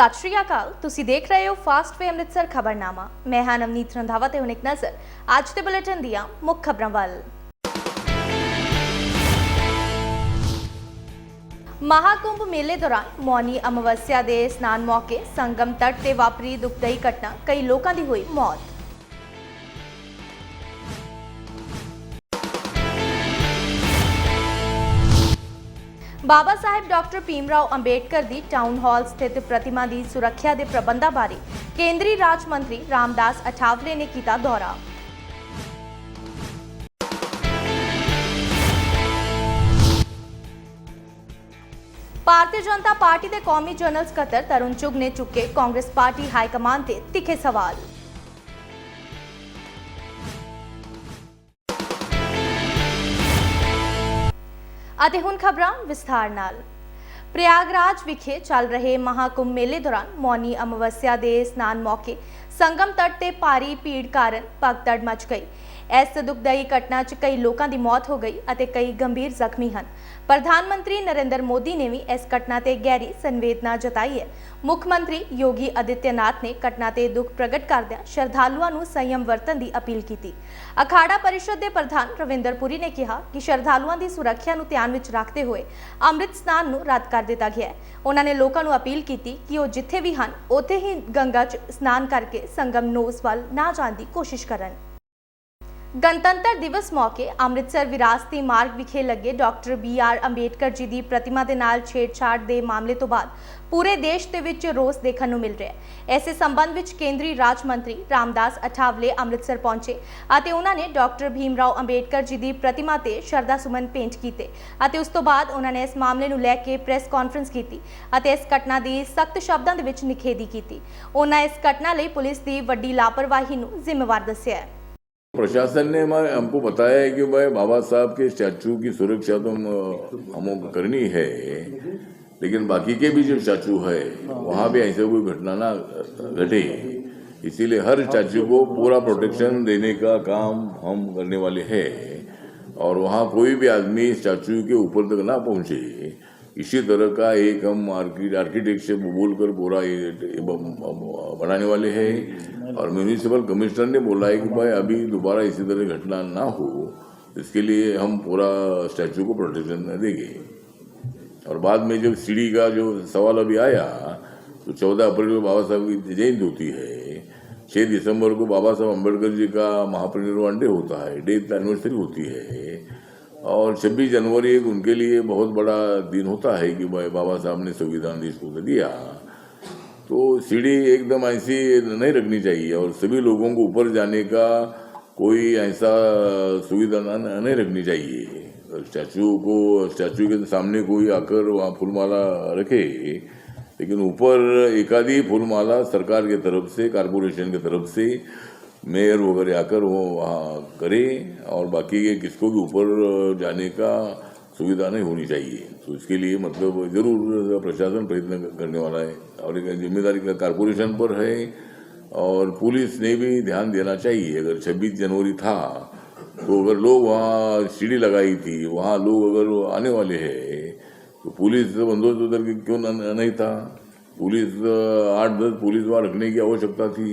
ਸਤਿ ਸ਼੍ਰੀ ਅਕਾਲ। ਤੁਸੀਂ ਦੇਖ ਰਹੇ ਹੋ ਫਾਸਟ ਵੇ ਅੰਮ੍ਰਿਤਸਰ ਖਬਰਨਾਮਾ। ਮੈਂ ਹਾਂ ਨਵਨੀਤ ਰੰਧਾਵਾ ਤੇ ਹੁਣ ਇੱਕ ਨਜ਼ਰ। ਅੱਜ ਦੇ ਬੁਲੇਟਿਨ ਦੀਆਂ ਮੁੱਖ ਖਬਰਾਂ ਵੱਲ। ਮਹਾਕੁੰਭ ਮੇਲੇ ਦੌਰਾਨ ਮੌਨੀ ਅਮਾਵਸਿਆ ਦੇ ਸਨਾਨ ਮੌਕੇ ਸੰਗਮ ਤਟ ਤੇ ਵਾਪਰੀ ਦੁਖਦਾਈ ਘਟਨਾ ਕਈ ਲੋਕਾਂ ਦੀ ਹੋਈ ਮੌਤ। ਬਾਬਾ ਸਾਹਿਬ ਡਾਕਟਰ ਭੀਮਰਾਓ ਅੰਬੇਡਕਰ ਦੀ ਟਾਊਨ ਹਾਲ ਸਥਿਤ ਪ੍ਰਤਿਮਾ ਦੀ ਸੁਰੱਖਿਆ ਦੇ ਪ੍ਰਬੰਧਾਂ ਬਾਰੇ ਕੇਂਦਰੀ ਰਾਜ ਮੰਤਰੀ ਰਾਮਦਾਸ ਅਠਾਵਲੇ ਨੇ ਕੀਤਾ ਦੌਰਾ। ਭਾਰਤੀ ਜਨਤਾ ਪਾਰਟੀ ਦੇ ਕੌਮੀ ਜਨਰਲ ਸਕੱਤਰ ਤਰੁਣ ਚੁਗ ਨੇ ਚੁੱਕੇ ਕਾਂਗਰਸ ਪਾਰਟੀ ਹਾਈ ਕਮਾਂਡ ਤੇ ਤਿੱਖੇ ਸਵਾਲ। ਅਤੇ ਹੁਣ ਖਬਰਾਂ ਵਿਸਥਾਰ ਨਾਲ। ਪ੍ਰਯਾਗਰਾਜ ਵਿਖੇ ਚੱਲ ਰਹੇ ਮਹਾਕੁੰਭ ਮੇਲੇ ਦੌਰਾਨ ਮੌਨੀ ਅਮਵਸਿਆ ਦੇ ਸਨਾਨ ਮੌਕੇ ਸੰਗਮ ਤਟ ਤੇ ਭਾਰੀ ਭੀੜ ਕਾਰਨ ਭਗਦੜ ਮਚ ਗਈ ਇਸ ਦੁਖਦਾਈ ਘਟਨਾ 'ਚ ਕਈ ਲੋਕਾਂ ਦੀ ਮੌਤ ਹੋ ਗਈ ਅਤੇ ਕਈ ਗੰਭੀਰ ਜ਼ਖਮੀ ਹਨ। ਪ੍ਰਧਾਨ ਮੰਤਰੀ ਨਰਿੰਦਰ ਮੋਦੀ ਨੇ ਵੀ ਇਸ ਘਟਨਾ ਤੇ ਗਹਿਰੀ ਸੰਵੇਦਨਾ ਜਤਾਈ ਹੈ। ਮੁੱਖ ਮੰਤਰੀ ਯੋਗੀ ਆਦਿੱਤਿਆਨਾਥ ਨੇ ਘਟਨਾ ਤੇ ਦੁੱਖ ਪ੍ਰਗਟ ਕਰਦਿਆਂ ਸ਼ਰਧਾਲੂਆਂ ਨੂੰ ਸੰਯਮ ਵਰਤਣ ਦੀ ਅਪੀਲ ਕੀਤੀ। ਅਖਾੜਾ ਪਰਿਸ਼ਦ ਦੇ ਪ੍ਰਧਾਨ ਰਵਿੰਦਰ ਪੁਰੀ ਨੇ ਕਿਹਾ ਕਿ ਸ਼ਰਧਾਲੂਆਂ ਦੀ ਸੁਰੱਖਿਆ ਨੂੰ ਧਿਆਨ ਵਿੱਚ ਰੱਖਦੇ ਹੋਏ ਅੰਮ੍ਰਿਤ ਸਨਾਨ ਨੂੰ ਰੱਦ ਕਰ ਦਿੱਤਾ ਗਿਆ ਹੈ। ਉਹਨਾਂ ਨੇ ਲੋਕਾਂ ਨੂੰ ਅਪੀਲ ਕੀਤੀ ਕਿ ਉਹ ਜਿੱਥੇ ਵੀ ਹਨ, ਉੱਥੇ ਹੀ ਗੰਗਾ 'ਚ ਸਨਾਨ ਕਰਕੇ ਸੰਗਮ ਨੋਸ ਵੱਲ ਨਾ ਜਾਣ ਦੀ ਕੋਸ਼ਿਸ਼ ਕਰਨ। ਗਣਤੰਤਰ ਦਿਵਸ ਮੌਕੇ ਅੰਮ੍ਰਿਤਸਰ ਵਿਰਾਸਤੀ ਮਾਰਗ ਵਿਖੇ ਲੱਗੇ doctor B R Ambedkar ji ਦੀ ਪ੍ਰਤਿਮਾ ਦੇ ਨਾਲ ਛੇੜਛਾੜ ਦੇ ਮਾਮਲੇ ਤੋਂ ਬਾਅਦ ਪੂਰੇ ਦੇਸ਼ ਦੇ ਵਿੱਚ ਰੋਸ ਦੇਖਣ ਨੂੰ ਮਿਲ ਰਿਹਾ ਹੈ। ਐਸੇ ਸੰਬੰਧ ਵਿੱਚ ਕੇਂਦਰੀ ਰਾਜ ਮੰਤਰੀ ਰਾਮਦਾਸ ਅਠਾਵਲੇ ਅੰਮ੍ਰਿਤਸਰ ਪਹੁੰਚੇ ਅਤੇ ਉਹਨਾਂ ਨੇ ਡਾਕਟਰ ਭੀਮਰਾਓ ਅੰਬੇਡਕਰ ਜੀ ਦੀ ਪ੍ਰਤਿਮਾ ਤੇ ਸ਼ਰਧਾ ਸੁਮਨ ਭੇਂਟ ਕੀਤੇ ਅਤੇ ਉਸ ਤੋਂ ਬਾਅਦ ਉਹਨਾਂ ਨੇ ਇਸ ਮਾਮਲੇ ਨੂੰ ਲੈ ਕੇ ਪ੍ਰੈਸ ਕਾਨਫਰੰਸ ਕੀਤੀ ਅਤੇ ਇਸ ਘਟਨਾ ਦੀ ਸਖਤ ਸ਼ਬਦਾਂ ਦੇ ਵਿੱਚ ਨਿਖੇਧੀ ਕੀਤੀ। ਉਹਨਾਂ ਇਸ ਘਟਨਾ ਲਈ ਪੁਲਿਸ ਦੀ ਵੱਡੀ ਲਾਪਰਵਾਹੀ ਨੂੰ ਜ਼ਿੰਮੇਵਾਰ ਦੱਸਿਆ ਹੈ। प्रशासन ने हमारे, हमको बताया है कि भाई बाबा साहब के स्टैचू की सुरक्षा तो हम हमको करनी है, लेकिन बाकी के भी जो स्टैचू है, वहाँ भी ऐसे कोई घटना ना घटे। इसीलिए हर स्टैचू को पूरा प्रोटेक्शन देने का काम हम करने वाले हैं, और वहाँ कोई भी आदमी स्टैचू के ऊपर तक ना पहुँचे। इसी तरह का एक हम आर्किटेक्ट से बोल कर ये बनाने वाले हैं। और म्यूनिसिपल कमिश्नर ने बोला है कि भाई अभी दोबारा इसी तरह घटना ना हो। इसके लिए हम पूरा स्टैचू को प्रोटेक्शन देंगे। और बाद में जब सीढ़ी का जो सवाल अभी आया तो चौदह अप्रैल को बाबा साहब की जयंती होती है। छः दिसंबर को बाबा साहब अंबेडकर जी का महापरिनिर्वाण डे होता है डेथ एनिवर्सरी होती है। और 26 जनवरी एक उनके लिए बहुत बड़ा दिन होता है कि भाई बाबा साहब ने संविधान देश को दिया तो सीढ़ी एकदम ऐसी नहीं रखनी चाहिए और सभी लोगों को ऊपर जाने का कोई ऐसा सुविधा न- नहीं रखनी चाहिए स्टैचू को स्टैचू के सामने कोई आकर वहाँ फूलमाला रखे लेकिन ऊपर एकाधी फूलमाला सरकार के तरफ से कारपोरेशन की तरफ से मेयर वगैरह आकर वो वहाँ करे और बाकी के किसको भी ऊपर जाने का सुविधा नहीं होनी चाहिए। तो इसके लिए मतलब ज़रूर प्रशासन प्रयत्न करने वाला है और एक ज़िम्मेदारी का कारपोरेशन पर है और पुलिस ने भी ध्यान देना चाहिए। अगर 26 जनवरी था तो अगर लोग वहाँ सीढ़ी लगाई थी, वहाँ लोग अगर आने वाले हैं तो पुलिस बंदोबस्त उधर क्यों नहीं था? पुलिस, आठ दस पुलिस वहाँ रखने की आवश्यकता थी।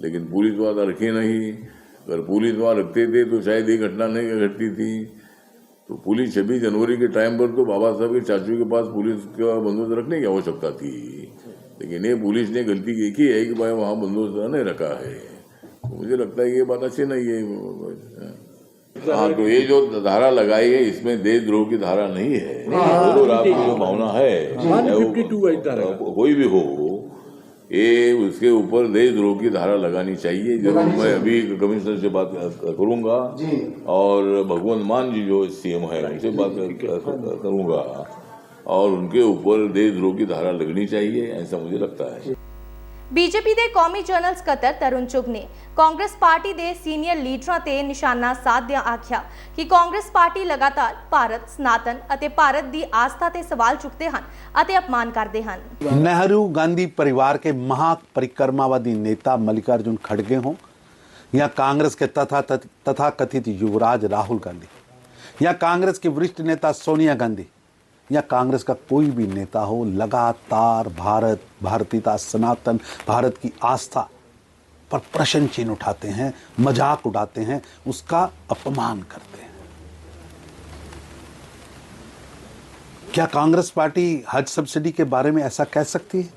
लेकिन पुलिस वहाँ रखे नहीं अगर पुलिस वहाँ रखते थे तो शायद ये घटना नहीं घटती थी तो पुलिस छब्बीस जनवरी के टाइम पर तो बाबा साहब के चाचू के पास पुलिस का बंदोबस्त रखने की आवश्यकता थी लेकिन ये पुलिस ने गलती की की है कि भाई वहाँ बंदोबस्त नहीं रखा है तो मुझे लगता है कि ये बात अच्छी नहीं है हाँ तो ये जो धारा लगाई है इसमें देशद्रोह की धारा नहीं है जो भावना है चाहे वो- 152 है धारा। कोई भी हो ये उसके ऊपर देशद्रोह की धारा लगानी चाहिए ज़रूर मैं अभी कमिश्नर से बात करूँगा। और भगवंत मान जी जो सीएम है उनसे बात करूँगा। और उनके ऊपर देशद्रोह की धारा लगनी चाहिए ऐसा मुझे लगता है। ਬੀਜੇਪੀ ਦੇ ਕੌਮੀ ਜਨਰਲ ਸਕੱਤਰ ਤਰੁਣ ਚੁਗ ਨੇ ਕਾਂਗਰਸ ਪਾਰਟੀ ਦੇ ਸੀਨੀਅਰ ਲੀਡਰਾਂ ਤੇ ਨਿਸ਼ਾਨਾ ਸਾਧਦਿਆਂ ਆਖਿਆ ਕਿ ਕਾਂਗਰਸ ਪਾਰਟੀ ਲਗਾਤਾਰ ਭਾਰਤ ਸਨਾਤਨ ਅਤੇ ਭਾਰਤ ਦੀ ਆਸਥਾ ਤੇ ਸਵਾਲ ਚੁੱਕਦੇ ਹਨ ਅਤੇ ਅਪਮਾਨ ਕਰਦੇ ਹਨ नेहरू गांधी परिवार के महापरिक्रमावादी नेता मल्लिकार्जुन खड़गे हों या कांग्रेस के तथा तथा कथित युवराज राहुल गांधी या कांग्रेस की वरिष्ठ नेता सोनिया गांधी या कांग्रेस का कोई भी नेता हो, लगातार भारत, भारतीयता, सनातन, भारत की आस्था पर प्रश्न चिन्ह उठाते हैं, मज़ाक उड़ाते हैं, उसका अपमान करते हैं। क्या कांग्रेस पार्टी हज सब्सिडी के बारे में ऐसा कह सकती है?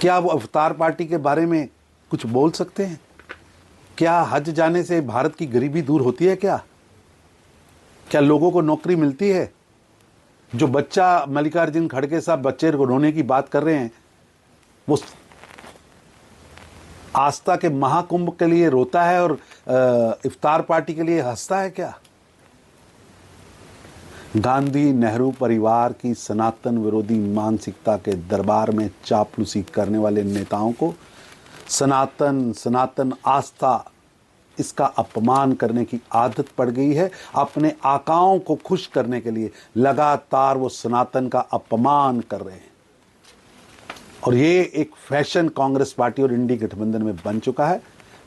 क्या वो अवतार पार्टी के बारे में कुछ बोल सकते हैं? क्या हज जाने से भारत की गरीबी दूर होती है क्या? क्या लोगों को नौकरी मिलती है? जो बच्चा मल्लिकार्जुन खड़गे साहब बच्चे को रोने की बात कर रहे हैं, वो आस्था के महाकुंभ के लिए रोता है और इफ्तार पार्टी के लिए हंसता है क्या? गांधी नेहरू परिवार की सनातन विरोधी मानसिकता के दरबार में चापलूसी करने वाले नेताओं को सनातन सनातन आस्था इसका अपमान करने की आदत पड़ गई है। अपने आकाओं को खुश करने के लिए लगातार वो सनातन का अपमान कर रहे हैं। और ये एक फ़ैशन कांग्रेस पार्टी और इंडी गठबंधन में बन चुका है।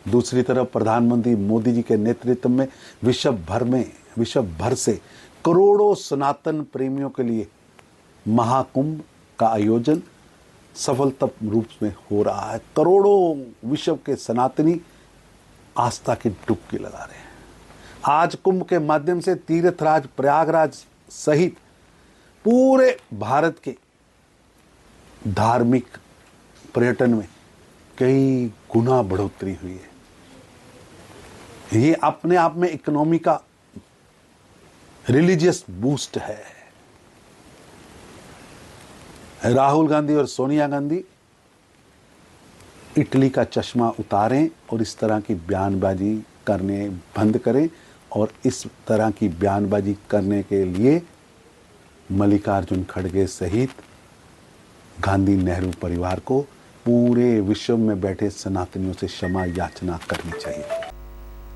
दूसरी तरफ़ प्रधानमंत्री मोदी जी के नेतृत्व में विश्व भर में, विश्व भर से करोड़ों सनातन प्रेमियों के लिए महाकुंभ का आयोजन सफलता रूप में हो रहा है। करोड़ों विश्व के सनातनी आस्था की डुबकी लगा रहे हैं। आज कुंभ के माध्यम से तीर्थराज प्रयागराज सहित पूरे भारत के धार्मिक पर्यटन में कई गुना बढ़ोतरी हुई है। ये अपने आप में इकोनॉमी का रिलीजियस बूस्ट है। राहुल गांधी और सोनिया गांधी इटली का चश्मा उतारें और इस तरह की बयानबाजी करने बंद करें और इस तरह की बयानबाजी करने के लिए मल्लिकार्जुन खड़गे सहित गांधी नेहरू परिवार को पूरे विश्व में बैठे सनातनियों से क्षमा याचना करनी चाहिए।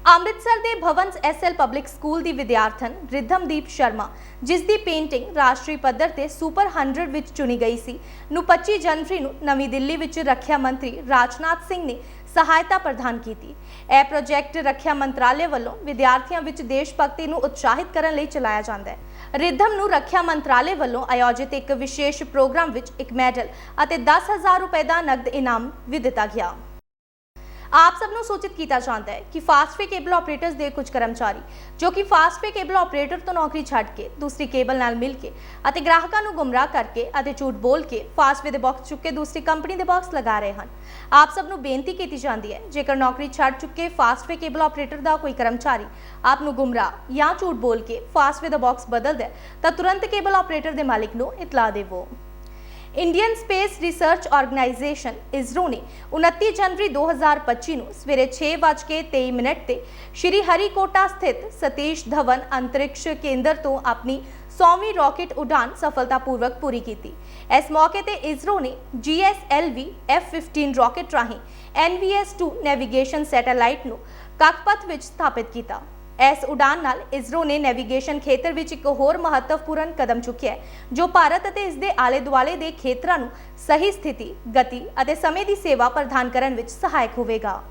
ਅੰਮ੍ਰਿਤਸਰ ਦੇ ਭਵਨਸ ਐਸਐਲ ਪਬਲਿਕ ਸਕੂਲ ਦੀ ਵਿਦਿਆਰਥਣ ਰਿਧਮਦੀਪ ਸ਼ਰਮਾ, ਜਿਸ ਦੀ ਪੇਂਟਿੰਗ ਰਾਸ਼ਟਰੀ ਪੱਧਰ ਤੇ ਸੁਪਰ 100 ਵਿੱਚ ਚੁਣੀ ਗਈ ਸੀ। ਨੂੰ 25 ਜਨਵਰੀ ਨੂੰ ਨਵੀਂ ਦਿੱਲੀ ਵਿੱਚ ਰੱਖਿਆ ਮੰਤਰੀ ਰਾਜਨਾਥ ਸਿੰਘ ਨੇ ਸਹਾਇਤਾ ਪ੍ਰਦਾਨ ਕੀਤੀ। ਇਹ ਪ੍ਰੋਜੈਕਟ ਰੱਖਿਆ ਮੰਤਰਾਲੇ ਵੱਲੋਂ ਵਿਦਿਆਰਥੀਆਂ ਵਿੱਚ ਦੇਸ਼ ਭਗਤੀ ਨੂੰ ਉਤਸ਼ਾਹਿਤ ਕਰਨ ਲਈ ਚਲਾਇਆ ਜਾਂਦਾ ਹੈ। ਰਿਧਮ ਨੂੰ ਰੱਖਿਆ ਮੰਤਰਾਲੇ ਵੱਲੋਂ ਆਯੋਜਿਤ ਇੱਕ ਵਿਸ਼ੇਸ਼ ਪ੍ਰੋਗਰਾਮ ਵਿੱਚ ਇੱਕ ਮੈਡਲ ਅਤੇ 10000 ਰੁਪਏ ਦਾ ਨਕਦ ਇਨਾਮ ਵੀ ਦਿੱਤਾ ਗਿਆ। ਆਪ ਸਭ ਨੂੰ ਸੂਚਿਤ ਕੀਤਾ ਜਾਂਦਾ ਹੈ ਕਿ ਫਾਸਟਵੇ ਕੇਬਲ ਆਪਰੇਟਰਸ ਦੇ ਕੁਝ ਕਰਮਚਾਰੀ ਜੋ ਕਿ ਫਾਸਟਵੇ ਕੇਬਲ ਆਪਰੇਟਰ ਤੋਂ ਨੌਕਰੀ ਛੱਡ ਕੇ ਦੂਸਰੀ ਕੇਬਲ ਨਾਲ ਮਿਲ ਕੇ ਅਤੇ ਗ੍ਰਾਹਕਾਂ ਨੂੰ ਗੁੰਮਰਾਹ ਕਰਕੇ ਅਤੇ ਝੂਠ ਬੋਲ ਕੇ ਫਾਸਟਵੇ ਦੇ ਬਾਕਸ ਚੁੱਕ ਕੇ ਦੂਸਰੀ ਕੰਪਨੀ ਦੇ ਬਾਕਸ ਲਗਾ ਰਹੇ ਹਨ ਆਪ ਸਭ ਨੂੰ ਬੇਨਤੀ ਕੀਤੀ ਜਾਂਦੀ ਹੈ ਜੇਕਰ ਨੌਕਰੀ ਛੱਡ ਚੁੱਕੇ ਫਾਸਟਵੇ ਕੇਬਲ ਆਪਰੇਟਰ ਦਾ ਕੋਈ ਕਰਮਚਾਰੀ ਆਪ ਨੂੰ ਗੁੰਮਰਾਹ ਜਾਂ ਝੂਠ ਬੋਲ ਕੇ ਫਾਸਟਵੇ ਦਾ ਬਾਕਸ ਬਦਲਦਾ ਤਾਂ ਤੁਰੰਤ ਕੇਬਲ ਆਪਰੇਟਰ ਦੇ ਮਾਲਿਕ ਨੂੰ ਇਤਲਾਹ ਦੇਵੋ Indian Space Research Organisation ISRO ਨੇ 29 ਜਨਵਰੀ 2025 ਨੂੰ ਸਵੇਰੇ 6:23 ਮਿੰਟ ਤੇ ਸ਼੍ਰੀ ਹਰੀਕੋਟਾ ਸਥਿਤ ਸਤੀਸ਼ ਧਵਨ ਅੰਤਰਿਕਸ਼ ਕੇਂਦਰ ਤੋਂ ਆਪਣੀ 100ਵੀਂ ਰਾਕੇਟ ਉਡਾਨ ਸਫਲਤਾਪੂਰਵਕ ਪੂਰੀ ਕੀਤੀ। ਇਸ ਮੌਕੇ ਤੇ ਇਸਰੋ ਨੇ GSLV F15 ਰਾਕੇਟ ਰਾਹੀਂ NVS2 ਨੈਵੀਗੇਸ਼ਨ ਸੈਟੇਲਾਈਟ ਨੂੰ ਕਕਪਥ ਵਿੱਚ ਸਥਾਪਿਤ ਕੀਤਾ। ਇਸ ਉਡਾਨ ਨਾਲ ਇਸਰੋ ਨੇ ਨੈਵੀਗੇਸ਼ਨ ਖੇਤਰ ਵਿੱਚ ਇੱਕ ਹੋਰ ਮਹੱਤਵਪੂਰਨ ਕਦਮ ਚੁੱਕਿਆ ਹੈ ਜੋ ਭਾਰਤ ਅਤੇ ਇਸ ਦੇ ਆਲੇ-ਦੁਆਲੇ ਦੇ ਖੇਤਰਾਂ ਨੂੰ ਸਹੀ ਸਥਿਤੀ, ਗਤੀ ਅਤੇ ਸਮੇਂ ਦੀ ਸੇਵਾ ਪ੍ਰਦਾਨ ਕਰਨ ਵਿੱਚ ਸਹਾਇਕ ਹੋਵੇਗਾ।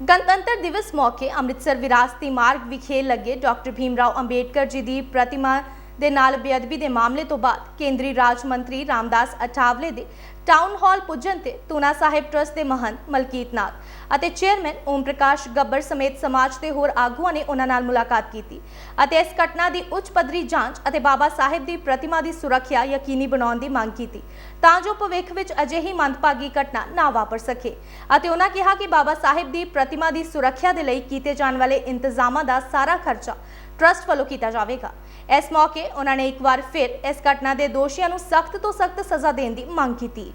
ਗਣਤੰਤਰ ਦਿਵਸ ਮੌਕੇ ਅੰਮ੍ਰਿਤਸਰ ਵਿਰਾਸਤੀ ਮਾਰਗ ਵਿਖੇ ਲੱਗੇ ਡਾਕਟਰ ਭੀਮ ਰਾਓ ਅੰਬੇਡਕਰ ਜੀ ਦੀ ਪ੍ਰਤਿਮਾ ਦੇ ਨਾਲ ਬੇਅਦਬੀ ਦੇ ਮਾਮਲੇ ਤੋਂ ਬਾਅਦ ਕੇਂਦਰੀ ਰਾਜ ਮੰਤਰੀ ਰਾਮਦਾਸ ਅਠਾਵਲੇ ਦੇ ਟਾਊਨ ਹਾਲ ਪੁੱਜਣ ਤੇ ਤੂਨਾ ਸਾਹਿਬ ਟਰਸਟ ਦੇ ਮਹੰਤ ਮਲਕੀਤ ਨਾਥ ਅਤੇ ਚੇਅਰਮੈਨ ਓਮ ਪ੍ਰਕਾਸ਼ ਗੱਬਰ ਸਮੇਤ ਸਮਾਜ ਦੇ ਹੋਰ ਆਗੂਆਂ ਨੇ ਉਹਨਾਂ ਨਾਲ ਮੁਲਾਕਾਤ ਕੀਤੀ ਅਤੇ ਇਸ ਘਟਨਾ ਦੀ ਉੱਚ ਪੱਧਰੀ ਜਾਂਚ ਅਤੇ ਬਾਬਾ ਸਾਹਿਬ ਦੀ ਪ੍ਰਤਿਮਾ ਦੀ ਸੁਰੱਖਿਆ ਯਕੀਨੀ ਬਣਾਉਣ ਦੀ ਮੰਗ ਕੀਤੀ। ਤਾਂ ਜੋ ਭਵਿੱਖ ਵਿੱਚ ਅਜਿਹੀ ਮੰਦਭਾਗੀ ਘਟਨਾ ਨਾ ਵਾਪਰ ਸਕੇ ਅਤੇ ਉਹਨਾਂ ਕਿਹਾ ਕਿ ਬਾਬਾ ਸਾਹਿਬ ਦੀ ਪ੍ਰਤਿਮਾ ਦੀ ਸੁਰੱਖਿਆ ਦੇ ਲਈ ਕੀਤੇ ਜਾਣ ਵਾਲੇ ਇੰਤਜ਼ਾਮਾਂ ਦਾ ਸਾਰਾ ਖਰਚਾ ਟਰਸਟ ਵੱਲੋਂ ਕੀਤਾ ਜਾਵੇਗਾ। ਇਸ ਮੌਕੇ ਉਹਨਾਂ ਨੇ ਇੱਕ ਵਾਰ ਫਿਰ ਇਸ ਘਟਨਾ ਦੇ ਦੋਸ਼ੀਆਂ ਨੂੰ ਸਖਤ ਤੋਂ ਸਖਤ ਸਜ਼ਾ ਦੇਣ ਦੀ ਮੰਗ ਕੀਤੀ।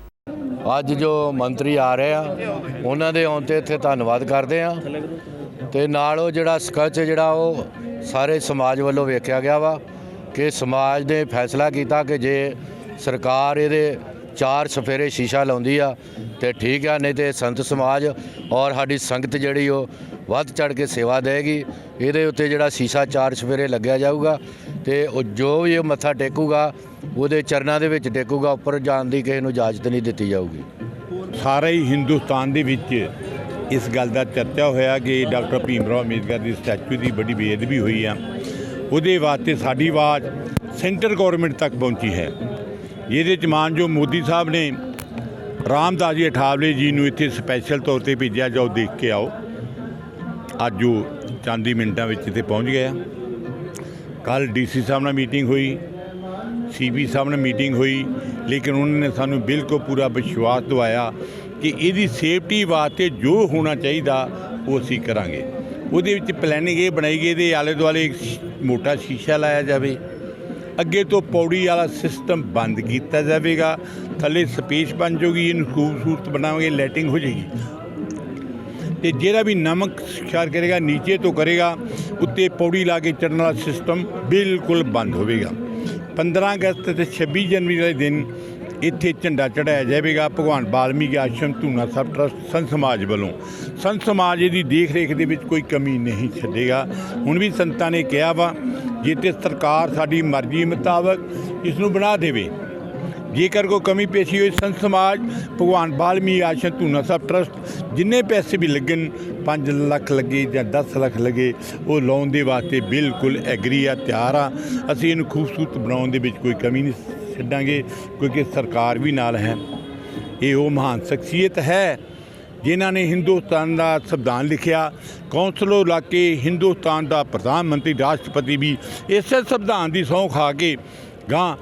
ਅੱਜ ਜੋ ਮੰਤਰੀ ਆ ਰਹੇ ਆ, ਉਹਨਾਂ ਦੇ ਆਉਣ ਤੇ ਇੱਥੇ ਧੰਨਵਾਦ ਕਰਦੇ ਆ। ਤੇ ਨਾਲ ਉਹ ਜਿਹੜਾ ਸਕੱਚ ਜਿਹੜਾ ਉਹ ਸਾਰੇ ਸਮਾਜ ਵੱਲੋਂ ਵੇਖਿਆ ਗਿਆ ਵਾ ਕਿ ਸਮਾਜ ਨੇ ਫੈਸਲਾ ਕੀਤਾ ਕਿ ਜੇ ਸਰਕਾਰ ਇਹਦੇ ਚਾਰ ਸਫੇਰੇ ਸ਼ੀਸ਼ਾ ਲਾਉਂਦੀ ਆ, ਤੇ ਠੀਕ ਆ, ਨਹੀਂ ਤੇ ਸੰਤ ਸਮਾਜ ਔਰ ਸਾਡੀ ਸੰਗਤ ਜਿਹੜੀ ਉਹ ਵੱਧ ਚੜ ਕੇ ਸੇਵਾ ਦੇਗੀ ਇਹਦੇ ਉੱਤੇ ਜਿਹੜਾ ਸ਼ੀਸ਼ਾ ਚਾਰ ਸਵੇਰੇ ਲੱਗਿਆ ਜਾਊਗਾ ਤੇ ਉਹ ਜੋ ਵੀ ਇਹ ਮੱਥਾ ਟੇਕੂਗਾ, ਉਹਦੇ ਚਰਨਾਂ ਦੇ ਵਿੱਚ ਟੇਕੂਗਾ, ਉੱਪਰ ਜਾਣ ਦੀ ਕਿਸੇ ਨੂੰ ਇਜਾਜ਼ਤ ਨਹੀਂ ਦਿੱਤੀ ਜਾਊਗੀ। ਸਾਰੇ ਹੀ ਹਿੰਦੁਸਤਾਨ ਦੇ ਵਿੱਚ ਇਸ ਗੱਲ ਦਾ ਚਰਚਾ ਹੋਇਆ ਕਿ ਡਾਕਟਰ ਭੀਮ ਰਾਓ ਅੰਬੇਦਕਰ ਦੀ ਸਟੈਚੂ ਦੀ ਬੜੀ ਬੇਅਦਬੀ ਹੋਈ ਆ। ਉਹਦੇ ਵਾਸਤੇ ਸਾਡੀ ਆਵਾਜ਼ ਸੈਂਟਰ ਗਵਰਨਮੈਂਟ ਤੱਕ ਪਹੁੰਚੀ ਹੈ। ਇਹਦੇ ਚ ਮਾਨਯੋਗ ਮੋਦੀ ਸਾਹਿਬ ਨੇ ਰਾਮਦਾਸ ਜੀ ਅਠਾਵਲੇ ਜੀ ਨੂੰ ਇੱਥੇ ਸਪੈਸ਼ਲ ਤੌਰ ਤੇ ਭੇਜਿਆ, ਜਾਓ ਦੇਖ ਕੇ ਆਓ। ਅੱਜ ਉਹ ਚਾਂਦੀ ਮਿੰਟਾਂ ਵਿੱਚ ਇੱਥੇ ਪਹੁੰਚ ਗਿਆ ਕੱਲ ਡੀਸੀ ਸਾਹਿਬ ਨਾਲ ਮੀਟਿੰਗ ਹੋਈ, ਸੀਬੀ ਸਾਹਿਬ ਨਾਲ ਮੀਟਿੰਗ ਹੋਈ, ਲੇਕਿਨ ਉਹਨਾਂ ਨੇ ਸਾਨੂੰ ਬਿਲਕੁਲ ਪੂਰਾ ਵਿਸ਼ਵਾਸ ਦਵਾਇਆ ਕਿ ਇਹਦੀ ਸੇਫਟੀ ਵਾਸਤੇ ਜੋ ਹੋਣਾ ਚਾਹੀਦਾ, ਉਹ ਅਸੀਂ ਕਰਾਂਗੇ। ਉਹਦੇ ਵਿੱਚ ਪਲੈਨਿੰਗ ਇਹ ਬਣਾਈ ਗਈ ਇਹਦੇ ਆਲੇ ਦੁਆਲੇ ਇੱਕ ਮੋਟਾ ਸ਼ੀਸ਼ਾ ਲਾਇਆ ਜਾਵੇ। ਅੱਗੇ ਤੋਂ ਪੌੜੀ ਵਾਲਾ ਸਿਸਟਮ ਬੰਦ ਕੀਤਾ ਜਾਵੇਗਾ। ਥੱਲੇ ਸਪੇਸ ਬਣ ਜਾਊਗੀ, ਇਹਨੂੰ ਖੂਬਸੂਰਤ ਬਣਾਵਾਂਗੇ ਲਾਈਟਿੰਗ ਹੋ ਜਾਏਗੀ। ਤੇ ਜਿਹੜਾ ਵੀ ਨਮਕ ਸ਼ਿਕਾਰ ਕਰੇਗਾ, ਨੀਚੇ ਤੋਂ ਕਰੇਗਾ, ਉੱਤੇ ਪੌੜੀ ਲਾ ਕੇ ਚੜਨ ਵਾਲਾ ਸਿਸਟਮ ਬਿਲਕੁਲ ਬੰਦ ਹੋਵੇਗਾ। 15 ਅਗਸਤ ਤੇ 26 ਜਨਵਰੀ ਵਾਲੇ ਦਿਨ ਇੱਥੇ ਝੰਡਾ ਚੜਾਇਆ ਜਾਵੇਗਾ। ਭਗਵਾਨ ਬਾਲਮੀਕੀ ਆਸ਼ਰਮ ਧੂਨਾ ਸਾਹਿਬ ਟਰਸਟ ਸੰਤ ਸਮਾਜ ਵੱਲੋਂ। ਸੰਤ ਸਮਾਜ ਇਹਦੀ ਦੇਖ ਰੇਖ ਦੇ ਵਿੱਚ ਕੋਈ ਕਮੀ ਨਹੀਂ ਛੱਡੇਗਾ। ਹੁਣ ਵੀ ਸੰਤਾਂ ਨੇ ਕਿਹਾ ਵਾ, ਜੇ ਤੇ ਸਰਕਾਰ ਸਾਡੀ ਮਰਜ਼ੀ ਮੁਤਾਬਕ ਇਸ ਨੂੰ ਬਣਾ ਦੇਵੇ ਜੇਕਰ ਕੋਈ ਕਮੀ ਪੇਸ਼ੀ ਹੋਈ, ਸੰਤ ਸਮਾਜ, ਭਗਵਾਨ ਬਾਲਮੀ ਆਸ਼ਰਮ, ਧੂਨਾ ਸਾਹਿਬ ਟਰਸਟ, ਜਿੰਨੇ ਪੈਸੇ ਵੀ ਲੱਗਣ 5 ਲੱਖ ਲੱਗੇ ਜਾਂ 10 ਲੱਖ ਲੱਗੇ, ਉਹ ਲਾਉਣ ਦੇ ਵਾਸਤੇ ਬਿਲਕੁਲ ਐਗਰੀ ਆ, ਤਿਆਰ ਆ। ਅਸੀਂ ਇਹਨੂੰ ਖੂਬਸੂਰਤ ਬਣਾਉਣ ਦੇ ਵਿੱਚ ਕੋਈ ਕਮੀ ਨਹੀਂ ਛੱਡਾਂਗੇ, ਕਿਉਂਕਿ ਸਰਕਾਰ ਵੀ ਨਾਲ ਹੈ। ਇਹ ਉਹ ਮਹਾਨ ਸ਼ਖਸੀਅਤ ਹੈ, ਜਿਨ੍ਹਾਂ ਨੇ ਹਿੰਦੁਸਤਾਨ ਦਾ ਸੰਵਿਧਾਨ ਲਿਖਿਆ। ਕੌਂਸਲੋ ਲਾ ਕੇ ਹਿੰਦੁਸਤਾਨ ਦਾ ਪ੍ਰਧਾਨ ਮੰਤਰੀ, ਰਾਸ਼ਟਰਪਤੀ ਵੀ ਇਸੇ ਸੰਵਿਧਾਨ ਦੀ ਸਹੁੰ ਖਾ ਕੇ ਗਾਂ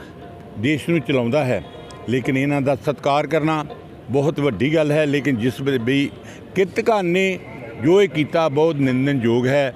ਦੇਸ਼ ਨੂੰ ਚਲਾਉਂਦਾ ਹੈ। ਲੇਕਿਨ ਇਹਨਾਂ ਦਾ ਸਤਿਕਾਰ ਕਰਨਾ ਬਹੁਤ ਵੱਡੀ ਗੱਲ ਹੈ। ਲੇਕਿਨ ਜਿਸ ਵੀ ਕਿਰਤਕਾਂ ਨੇ ਜੋ ਇਹ ਕੀਤਾ ਬਹੁਤ ਨਿੰਦਣਯੋਗ ਹੈ।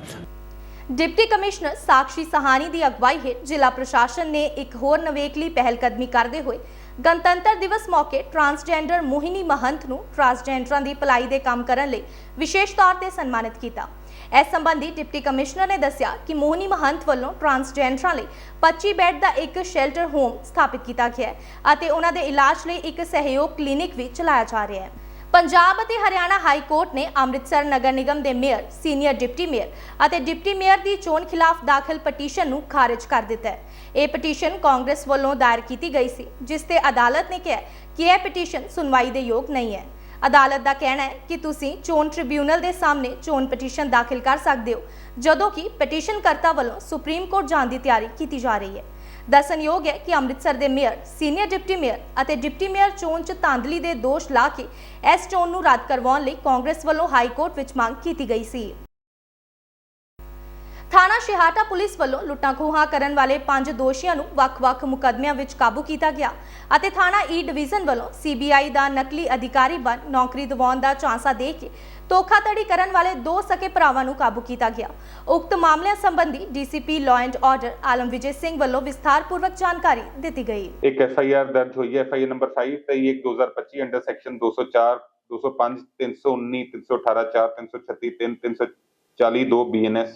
ਡਿਪਟੀ ਕਮਿਸ਼ਨਰ ਸਾਕਸ਼ੀ ਸਹਾਨੀ ਦੀ ਅਗਵਾਈ ਹੇਠ ਜ਼ਿਲ੍ਹਾ ਪ੍ਰਸ਼ਾਸਨ ਨੇ ਇੱਕ ਹੋਰ ਨਵੇਕਲੀ ਪਹਿਲਕਦਮੀ ਕਰਦੇ ਹੋਏ ਗਣਤੰਤਰ ਦਿਵਸ ਮੌਕੇ ਟਰਾਂਸਜੈਂਡਰ ਮੋਹਿਨੀ ਮਹੰਤ ਨੂੰ ਟਰਾਂਸਜੈਂਡਰਾਂ ਦੀ ਭਲਾਈ ਦੇ ਕੰਮ ਕਰਨ ਲਈ ਵਿਸ਼ੇਸ਼ ਤੌਰ ਤੇ ਸਨਮਾਨਿਤ ਕੀਤਾ। ਇਸ ਸੰਬੰਧੀ ਡਿਪਟੀ ਕਮਿਸ਼ਨਰ ਨੇ ਦੱਸਿਆ ਕਿ ਮੋਹਨੀ ਮਹੰਤ ਵੱਲੋਂ ਟਰਾਂਸਜੈਂਡਰਾਂ ਲਈ 25 ਬੈੱਡ ਦਾ ਇੱਕ ਸ਼ੈਲਟਰ ਹੋਮ ਸਥਾਪਿਤ ਕੀਤਾ ਗਿਆ ਹੈ ਅਤੇ ਉਹਨਾਂ ਦੇ ਇਲਾਜ ਲਈ ਇੱਕ ਸਹਿਯੋਗ ਕਲੀਨਿਕ ਵੀ ਚਲਾਇਆ ਜਾ ਰਿਹਾ ਹੈ। ਪੰਜਾਬ ਅਤੇ ਹਰਿਆਣਾ ਹਾਈ ਕੋਰਟ ਨੇ ਅੰਮ੍ਰਿਤਸਰ ਨਗਰ ਨਿਗਮ ਦੇ ਮੇਅਰ, ਸੀਨੀਅਰ ਡਿਪਟੀ ਮੇਅਰ ਅਤੇ ਡਿਪਟੀ ਮੇਅਰ ਦੀ ਚੋਣ ਖਿਲਾਫ ਦਾਖਲ ਪਟੀਸ਼ਨ ਨੂੰ ਖਾਰਜ ਕਰ ਦਿੱਤਾ ਹੈ। ਇਹ ਪਟੀਸ਼ਨ ਕਾਂਗਰਸ ਵੱਲੋਂ ਦਾਇਰ ਕੀਤੀ ਗਈ ਸੀ, ਜਿਸ ਤੇ ਅਦਾਲਤ ਨੇ ਕਿਹਾ ਕਿ ਇਹ ਪਟੀਸ਼ਨ ਸੁਣਵਾਈ ਦੇ ਯੋਗ ਨਹੀਂ ਹੈ। ਅਦਾਲਤ ਦਾ ਕਹਿਣਾ ਹੈ ਕਿ ਤੁਸੀਂ ਚੋਣ ਟ੍ਰਿਬਿਊਨਲ ਦੇ ਸਾਹਮਣੇ ਚੋਣ ਪਟੀਸ਼ਨ ਦਾਖਲ ਕਰ ਸਕਦੇ ਹੋ, ਜਦੋਂ ਕਿ ਪਟੀਸ਼ਨਕਰਤਾ ਵੱਲੋਂ ਸੁਪਰੀਮ ਕੋਰਟ ਜਾਣ ਦੀ ਤਿਆਰੀ ਕੀਤੀ ਜਾ ਰਹੀ ਹੈ। ਦੱਸਣਯੋਗ ਹੈ ਕਿ ਅੰਮ੍ਰਿਤਸਰ ਦੇ ਮੇਅਰ, ਸੀਨੀਅਰ ਡਿਪਟੀ ਮੇਅਰ ਅਤੇ ਡਿਪਟੀ ਮੇਅਰ ਚੋਣ 'ਚ ਤਾਂਦਲੀ ਦੇ ਦੋਸ਼ ਲਾ ਕੇ ਇਸ ਚੋਣ ਨੂੰ ਰੱਦ ਕਰਵਾਉਣ ਲਈ ਕਾਂਗਰਸ ਵੱਲੋਂ ਹਾਈ ਕੋਰਟ ਵਿੱਚ ਮੰਗ ਕੀਤੀ ਗਈ ਸੀ। ਥਾਣਾ ਸ਼ਿਹਾਟਾ ਪੁਲਿਸ ਵੱਲੋਂ ਲੁੱਟਾਂ ਖੋਹਾਂ ਕਰਨ ਵਾਲੇ ਪੰਜ ਦੋਸ਼ੀਆਂ ਨੂੰ ਵੱਖ-ਵੱਖ ਮੁਕੱਦਮਿਆਂ ਵਿੱਚ ਕਾਬੂ ਕੀਤਾ ਗਿਆ ਅਤੇ ਥਾਣਾ ਈ ਡਿਵੀਜ਼ਨ ਵੱਲੋਂ ਸੀਬੀਆਈ ਦਾ ਨਕਲੀ ਅਧਿਕਾਰੀ ਬਣ ਨੌਕਰੀ ਦਿਵਾਉਣ ਦਾ ਚਾਂਸਾ ਦੇ ਕੇ ਧੋਖਾਧੜੀ ਕਰਨ ਵਾਲੇ ਦੋ ਸਕੇ ਭਰਾਵਾਂ ਨੂੰ ਕਾਬੂ ਕੀਤਾ ਗਿਆ। ਉਕਤ ਮਾਮਲਿਆਂ ਸੰਬੰਧੀ DCP law and order Alam Vijay Singh ਵੱਲੋਂ ਵਿਸਥਾਰਪੂਰਵਕ ਜਾਣਕਾਰੀ ਦਿੱਤੀ ਗਈ। ਇੱਕ ਐਫ ਆਈ ਆਰ ਦਰਜ ਹੋਈ ਹੈ, F I R number 5 23 2025 under section 204 205 319 318 4 336 3 340 2 BNS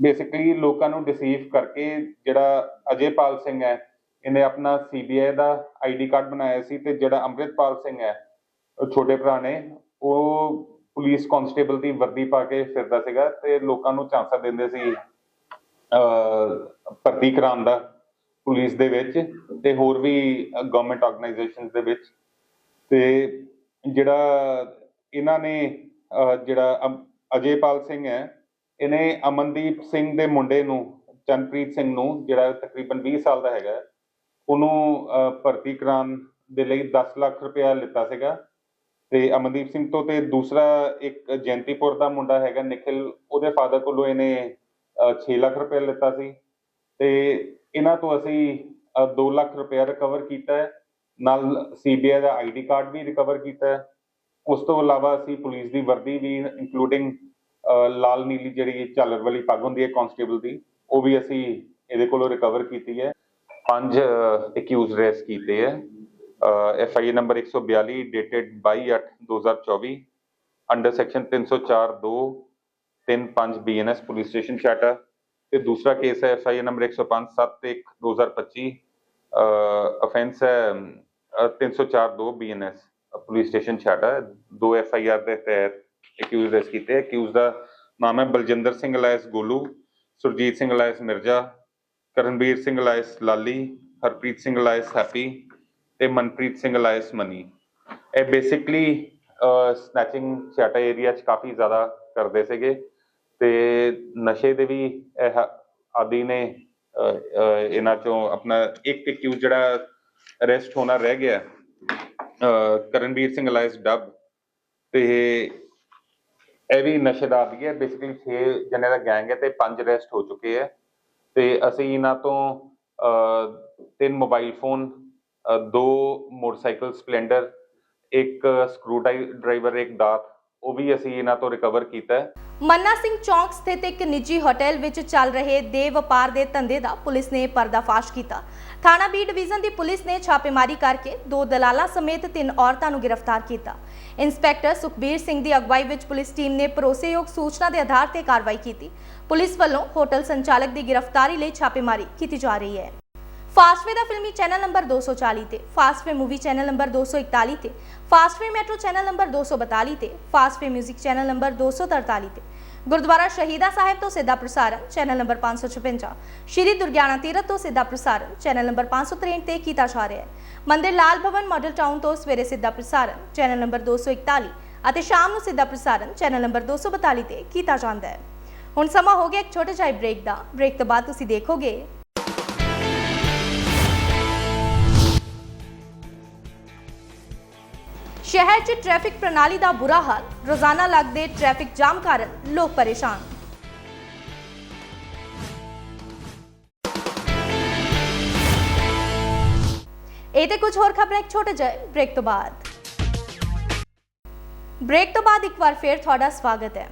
basically ਲੋਕਾਂ ਨੂੰ ਡਿਸੀਵ ਕਰਕੇ ਜਿਹੜਾ ਅਜੇਪਾਲ ਸਿੰਘ ਹੈ, ਇਹਨੇ ਆਪਣਾ ਸੀਬੀਆਈ ਦਾ ਆਈਡੀ ਕਾਰਡ ਬਣਾਇਆ ਸੀ ਤੇ ਜਿਹੜਾ ਅੰਮ੍ਰਿਤਪਾਲ ਸਿੰਘ ਹੈ, ਉਹ ਛੋਟੇ ਭਰਾ ਨੇ, ਉਹ ਪੁਲਿਸ ਕਾਂਸਟੇਬਲ ਦੀ ਵਰਦੀ ਪਾ ਕੇ ਫਿਰਦਾ ਸੀਗਾ ਤੇ ਲੋਕਾਂ ਨੂੰ ਝਾਂਸਾ ਦਿੰਦੇ ਸੀ, ਅਹ, ਭਰਤੀ ਕਰਾਉਣ ਦਾ ਪੁਲਿਸ ਦੇ ਵਿੱਚ ਤੇ ਹੋਰ ਵੀ ਗਵਰਨਮੈਂਟ ਆਰਗੇਨਾਈਜੇਸ਼ਨਸ ਦੇ ਵਿੱਚ ਤੇ ਜਿਹੜਾ ਇਹਨਾਂ ਨੇ, ਅਹ, ਜਿਹੜਾ ਅਮ- ਅਜੇਪਾਲ ਸਿੰਘ ਹੈ ਇਹਨੇ ਅਮਨਦੀਪ ਸਿੰਘ ਦੇ ਮੁੰਡੇ ਨੂੰ, ਚੰਨਪ੍ਰੀਤ ਸਿੰਘ ਨੂੰ, ਜਿਹੜਾ ਤਕਰੀਬਨ 20 ਸਾਲ ਦਾ ਹੈਗਾ, ਉਹਨੂੰ ਭਰਤੀ ਕਰਾਉਣ ਦੇ ਲਈ 10 ਲੱਖ ਰੁਪਇਆ ਲਿੱਤਾ ਸੀਗਾ। ਤੇ ਅਮਨਦੀਪ ਸਿੰਘ ਤੋਂ ਤੇ ਦੂਸਰਾ ਇੱਕ ਜੈਂਤੀਪੁਰ ਦਾ ਮੁੰਡਾ ਹੈਗਾ ਨਿਖਿਲ ਉਹਦੇ ਫਾਦਰ ਕੋਲੋਂ ਇਹਨੇ 6 ਲੱਖ ਰੁਪਏ ਲਿੱਤਾ ਸੀ। ਤੇ ਇਹਨਾਂ ਤੋਂ ਅਸੀਂ 2 ਲੱਖ ਰੁਪਏ ਰਿਕਵਰ ਕੀਤਾ ਹੈ। ਨਾਲ ਸੀਬੀਆਈ ਦਾ ਆਈਡੀ ਕਾਰਡ ਵੀ ਰਿਕਵਰ ਕੀਤਾ ਹੈ। ਉਸ ਤੋਂ ਇਲਾਵਾ ਅਸੀਂ ਪੁਲਿਸ ਦੀ ਵਰਦੀ ਵੀ ਇਨਕਲੂਡਿੰਗ ਲਾਲ ਨੀਲੀ ਜਿਹੜੀ ਝਾਲਰ ਵਾਲੀ ਪੱਗ ਹੁੰਦੀ ਹੈ ਕਾਂਸਟੇਬਲ ਦੀ ਉਹ ਵੀ ਅਸੀਂ ਇਹਦੇ ਕੋਲੋਂ ਰਿਕਵਰ ਕੀਤੀ ਹੈ। ਪੰਜ ਅਕਿਊਜ਼ ਰੈਸ ਕੀਤੇ ਹੈ। F I number 142 dated 22/8/2024 under section 304 2 35 BNS police station Chhatta. ਤੇ ਦੂਸਰਾ ਕੇਸ ਹੈ ਐਫ ਐਫਆਈਆਰ ਨੰਬਰ 105 71 2025 ਅਫੈਂਸ ਹੈ uh, 304 2 BNS police station Chhatta ਦੋ ਐਫ ਆਈ ਆਰ ਦੇ ਤਹਿਤ ਅਕਿਊਜ਼ ਰੈਸ ਕੀਤੇ ਅਕਿਊਜ਼ ਦਾ ਨਾਮ ਹੈ Baljinder Singh alias Golu, Surjit Singh alias Mirza Karanvir Singh alias Lali, Harpreet Singh alias Happy ਤੇ ਮਨਪ੍ਰੀਤ ਸਿੰਘ ਲਾਇਸ ਮਨੀ। ਇਹ ਬੇਸਿਕਲੀ ਸਨੈਚਿੰਗ ਛਾਟਾ ਏਰੀਆ 'ਚ ਕਾਫੀ ਜ਼ਿਆਦਾ ਕਰਦੇ ਸੀਗੇ ਤੇ ਨਸ਼ੇ ਦੇ ਵੀ ਇਹ ਆਦੀ ਨੇ ਇਹਨਾਂ ਚੋਂ ਆਪਣਾ ਇੱਕ ਅਕਿਊਜ਼ ਜਿਹੜਾ ਅਰੈਸਟ ਹੋਣਾ ਰਹਿ ਗਿਆ ਕਰਨਵੀਰ ਸਿੰਘ ਲਾਇਸ ਡੱਬ ਤੇ ਇਹ ਵੀ ਨਸ਼ੇ ਦਾ ਆਦੀ ਹੈ ਬੇਸਿਕਲੀ 6 ਜਣੇ ਦਾ ਗੈਂਗ ਹੈ ਤੇ 5 ਅਰੈਸਟ ਹੋ ਚੁੱਕੇ ਹੈ। ਤੇ ਅਸੀਂ ਇਹਨਾਂ ਤੋਂ ਤਿੰਨ ਮੋਬਾਈਲ ਫੋਨ ਦੋ ਮੋਟਰਸਾਈਕਲ ਸਪਲੈਂਡਰ, ਇੱਕ ਸਕਰੂ ਡਰਾਈਵਰ ਇੱਕ ਦਾਤ, ਉਹ ਵੀ ਅਸੀਂ ਇਹਨਾਂ ਤੋਂ ਰਿਕਵਰ ਕੀਤਾ ਹੈ। ਮੰਨਾ ਸਿੰਘ ਚੌਂਕ ਸਥਿਤ ਇੱਕ ਨਿੱਜੀ ਹੋਟਲ ਵਿੱਚ ਚੱਲ ਰਹੇ ਦੇ ਵਪਾਰ ਦੇ ਧੰਦੇ ਦਾ ਪੁਲਿਸ ਨੇ ਪਰਦਾਫਾਸ਼ ਕੀਤਾ। ਥਾਣਾ ਬੀ ਡਿਵੀਜ਼ਨ ਦੀ ਪੁਲਿਸ ਨੇ ਛਾਪੇਮਾਰੀ ਕਰਕੇ ਦੋ ਦਲਾਲਾਂ ਸਮੇਤ ਤਿੰਨ ਔਰਤਾਂ ਨੂੰ ਗ੍ਰਿਫਤਾਰ ਕੀਤਾ। ਇੰਸਪੈਕਟਰ ਸੁਖਬੀਰ ਸਿੰਘ ਦੀ ਅਗਵਾਈ ਵਿੱਚ ਪੁਲਿਸ ਟੀਮ ਨੇ ਭਰੋਸੇਯੋਗ ਸੂਚਨਾ ਦੇ ਆਧਾਰ ਤੇ ਕਾਰਵਾਈ ਕੀਤੀ। ਪੁਲਿਸ ਵੱਲੋਂ ਹੋਟਲ ਸੰਚਾਲਕ ਦੀ ਗ੍ਰਿਫਤਾਰੀ ਲਈ ਛਾਪੇਮਾਰੀ ਕੀਤੀ ਜਾ ਰਹੀ ਹੈ। ਫਾਸਟਵੇ ਦਾ ਫਿਲਮੀ ਚੈਨਲ ਨੰਬਰ 240 ਤੇ, ਫਾਸਟਵੇ ਮੂਵੀ ਚੈਨਲ ਨੰਬਰ 241 ਤੇ, ਫਾਸਟਵੇ ਮੈਟਰੋ ਚੈਨਲ ਨੰਬਰ 242 ਤੇ, ਫਾਸਟਵੇ 뮤직 ਚੈਨਲ ਨੰਬਰ 243 ਤੇ। ਗੁਰਦੁਆਰਾ ਸ਼ਹੀਦਾ ਸਾਹਿਬ ਤੋਂ ਸਿੱਧਾ ਪ੍ਰਸਾਰਣ, ਚੈਨਲ ਨੰਬਰ 556 ਸ਼੍ਰੀ ਦੁਰਗਿਆਨਾ ਤੀਰਥ ਤੋਂ ਸਿੱਧਾ ਪ੍ਰਸਾਰਣ, ਚੈਨਲ ਨੰਬਰ 563 ਤੇ ਕੀਤਾ ਜਾ ਰਿਹਾ ਹੈ। ਮੰਦਿਰ ਲਾਲ ਭਵਨ ਮਾਡਲ ਟਾਊਨ ਤੋਂ ਸਵੇਰੇ ਸਿੱਧਾ ਪ੍ਰਸਾਰਣ, ਚੈਨਲ ਨੰਬਰ 241 ਅਤੇ ਸ਼ਾਮ ਨੂੰ ਸਿੱਧਾ ਪ੍ਰਸਾਰਣ, ਚੈਨਲ ਨੰਬਰ 242 ਤੇ ਕੀਤਾ ਜਾਂਦਾ ਹੈ। ਹੁਣ ਸਮਾਂ ਹੋ ਗਿਆ ਇੱਕ ਛੋਟੇ ਜਿਹੇ ਬ੍ਰੇਕ ਦਾ। ਬ੍ਰੇਕ ਤੋਂ ਬਾਅਦ ਤੁਸੀਂ ਦੇਖੋਗੇ ਸ਼ਹਿਰ 'ਚ ਟ੍ਰੈਫਿਕ ਪ੍ਰਣਾਲੀ ਦਾ ਬੁਰਾ ਹਾਲ। ਰੋਜ਼ਾਨਾ ਲੱਗਦੇ ਟ੍ਰੈਫਿਕ ਜਾਮ ਕਾਰਨ ਲੋਕ ਪਰੇਸ਼ਾਨ। ਇਹ ਤੇ ਕੁਝ ਹੋਰ ਖਬਰਾਂ, ਇੱਕ ਛੋਟੇ ਜਿਹੇ ਬ੍ਰੇਕ ਤੋਂ ਬਾਅਦ। ਬ੍ਰੇਕ ਤੋਂ ਬਾਅਦ ਇੱਕ ਵਾਰ ਫੇਰ ਤੁਹਾਡਾ ਸਵਾਗਤ ਹੈ।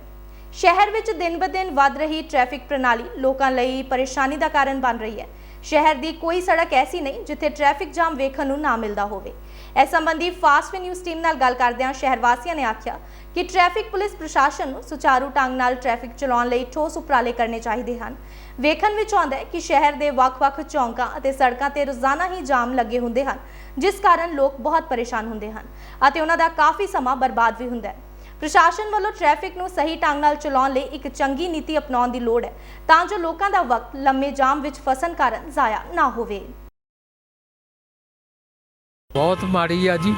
ਸ਼ਹਿਰ ਵਿੱਚ ਦਿਨ-ਬਦਿਨ ਵੱਧ ਰਹੀ ਟ੍ਰੈਫਿਕ ਪ੍ਰਣਾਲੀ ਲੋਕਾਂ ਲਈ ਪਰੇਸ਼ਾਨੀ ਦਾ ਕਾਰਨ ਬਣ ਰਹੀ ਹੈ। ਸ਼ਹਿਰ ਦੀ ਕੋਈ ਸੜਕ ਐਸੀ ਨਹੀਂ ਜਿੱਥੇ ਟ੍ਰੈਫਿਕ ਜਾਮ ਵੇਖਣ ਨੂੰ ਨਾ ਮਿਲਦਾ ਹੋਵੇ। ਇਸ ਸੰਬੰਧੀ ਫਾਸਟ ਵੀ ਨਿਊਜ਼ ਟੀਮ ਨਾਲ ਗੱਲ ਕਰਦਿਆਂ ਸ਼ਹਿਰ ਵਾਸੀਆਂ ਨੇ ਆਖਿਆ ਕਿ ਟ੍ਰੈਫਿਕ ਪੁਲਿਸ ਪ੍ਰਸ਼ਾਸਨ ਨੂੰ ਸੁਚਾਰੂ ਢੰਗ ਨਾਲ ਟ੍ਰੈਫਿਕ ਚਲਾਉਣ ਲਈ ਠੋਸ ਉਪਰਾਲੇ ਕਰਨੇ ਚਾਹੀਦੇ ਹਨ। ਵੇਖਣ ਵਿੱਚ ਆਉਂਦਾ ਹੈ ਕਿ ਸ਼ਹਿਰ ਦੇ ਵੱਖ-ਵੱਖ ਚੌਂਕਾਂ ਅਤੇ ਸੜਕਾਂ ਤੇ ਰੋਜ਼ਾਨਾ ਹੀ ਜਾਮ ਲੱਗੇ ਹੁੰਦੇ ਹਨ, ਜਿਸ ਕਾਰਨ ਲੋਕ ਬਹੁਤ ਪਰੇਸ਼ਾਨ ਹੁੰਦੇ ਹਨ ਅਤੇ ਉਹਨਾਂ ਦਾ ਕਾਫੀ ਸਮਾਂ ਬਰਬਾਦ ਵੀ ਹੁੰਦਾ ਹੈ। ਪ੍ਰਸ਼ਾਸਨ ਵੱਲੋਂ ਟ੍ਰੈਫਿਕ ਨੂੰ ਸਹੀ ਢੰਗ ਨਾਲ ਚਲਾਉਣ ਲਈ ਇੱਕ ਚੰਗੀ ਨੀਤੀ ਅਪਣਾਉਣ ਦੀ ਲੋੜ ਹੈ ਤਾਂ ਜੋ ਲੋਕਾਂ ਦਾ ਵਕਤ ਲੰਮੇ ਜਾਮ ਵਿੱਚ ਫਸਣ ਕਾਰਨ ਜ਼ਾਇਆ ਨਾ ਹੋਵੇ। ਬਹੁਤ ਮਾੜੀ ਆ ਜੀ।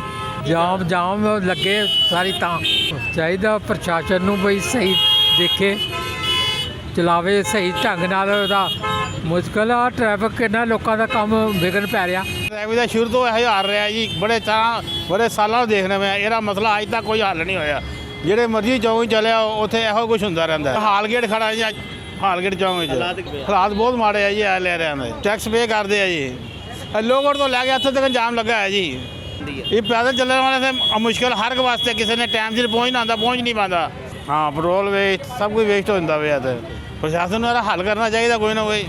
ਜਾਮ ਜਾਮ ਲੱਗੇ ਸਾਰੀ ਤਾਂ। ਚਾਹੀਦਾ ਪ੍ਰਸ਼ਾਸਨ ਨੂੰ ਬਈ ਸਹੀ ਦੇਖੇ ਚਲਾਵੇ ਸਹੀ ਢੰਗ ਨਾਲ ਉਹਦਾ। ਮੁਸ਼ਕਲ ਆ ਟ੍ਰੈਫਿਕ ਕਿੰਨਾ ਲੋਕਾਂ ਦਾ ਕੰਮ ਵਿਗੜ ਪੈ ਰਿਹਾ। ਟ੍ਰੈਫਿਕ ਦਾ ਸ਼ੁਰੂ ਤੋਂ ਇਹੋ ਹਾਲ ਰਿਹਾ ਜੀ। ਬੜੇ ਤਾਂ ਬੜੇ ਸਾਲਾਂ ਤੋਂ ਦੇਖਣੇ ਮੈਂ ਇਹਦਾ ਮਸਲਾ ਅੱਜ ਤੱਕ ਕੋਈ ਹੱਲ ਨਹੀਂ ਹੋਇਆ। ਜਿਹੜੇ ਮਰਜ਼ੀ ਚੌਂਕ 'ਚ ਚਲਿਆ ਉੱਥੇ ਇਹੋ ਕੁਝ ਹੁੰਦਾ ਰਹਿੰਦਾ। ਹਾਲ ਗੇਟ ਖੜਾ ਜੀ ਹਾਲ ਗੇਟ ਚੌਂਕ 'ਚ। ਹਾਲਾਤ ਬਹੁਤ ਮਾੜੇ ਆ ਜੀ ਐ ਲੈ ਰਿਆਂ ਦੇ ਟੈਕਸ ਪੇ ਕਰਦੇ ਆ ਜੀ। ਲੋਗੜ ਤੋਂ ਲੈ ਕੇ ਇੱਥੇ ਤੱਕ ਜਾਮ ਲੱਗਾ ਹੈ ਜੀ। ਇਹ ਪੈਦਲ ਚੱਲਣ ਵਾਲੇ ਤੇ ਮੁਸ਼ਕਲ ਹਰ ਇੱਕ ਵਾਸਤੇ ਕਿਸੇ ਨੇ ਟਾਈਮ ਸਿਰ ਪਹੁੰਚਣਾ ਹੁੰਦਾ ਪਹੁੰਚ ਨਹੀਂ ਪਾਉਂਦਾ। ਹਾਂ ਪੈਟਰੋਲ ਵੇਸਟ ਸਭ ਕੁਝ ਵੇਸਟ ਹੋ ਜਾਂਦਾ ਤੇ ਪ੍ਰਸ਼ਾਸਨ ਨੂੰ ਇਹਦਾ ਹੱਲ ਕਰਨਾ ਚਾਹੀਦਾ ਕੋਈ ਨਾ ਕੋਈ।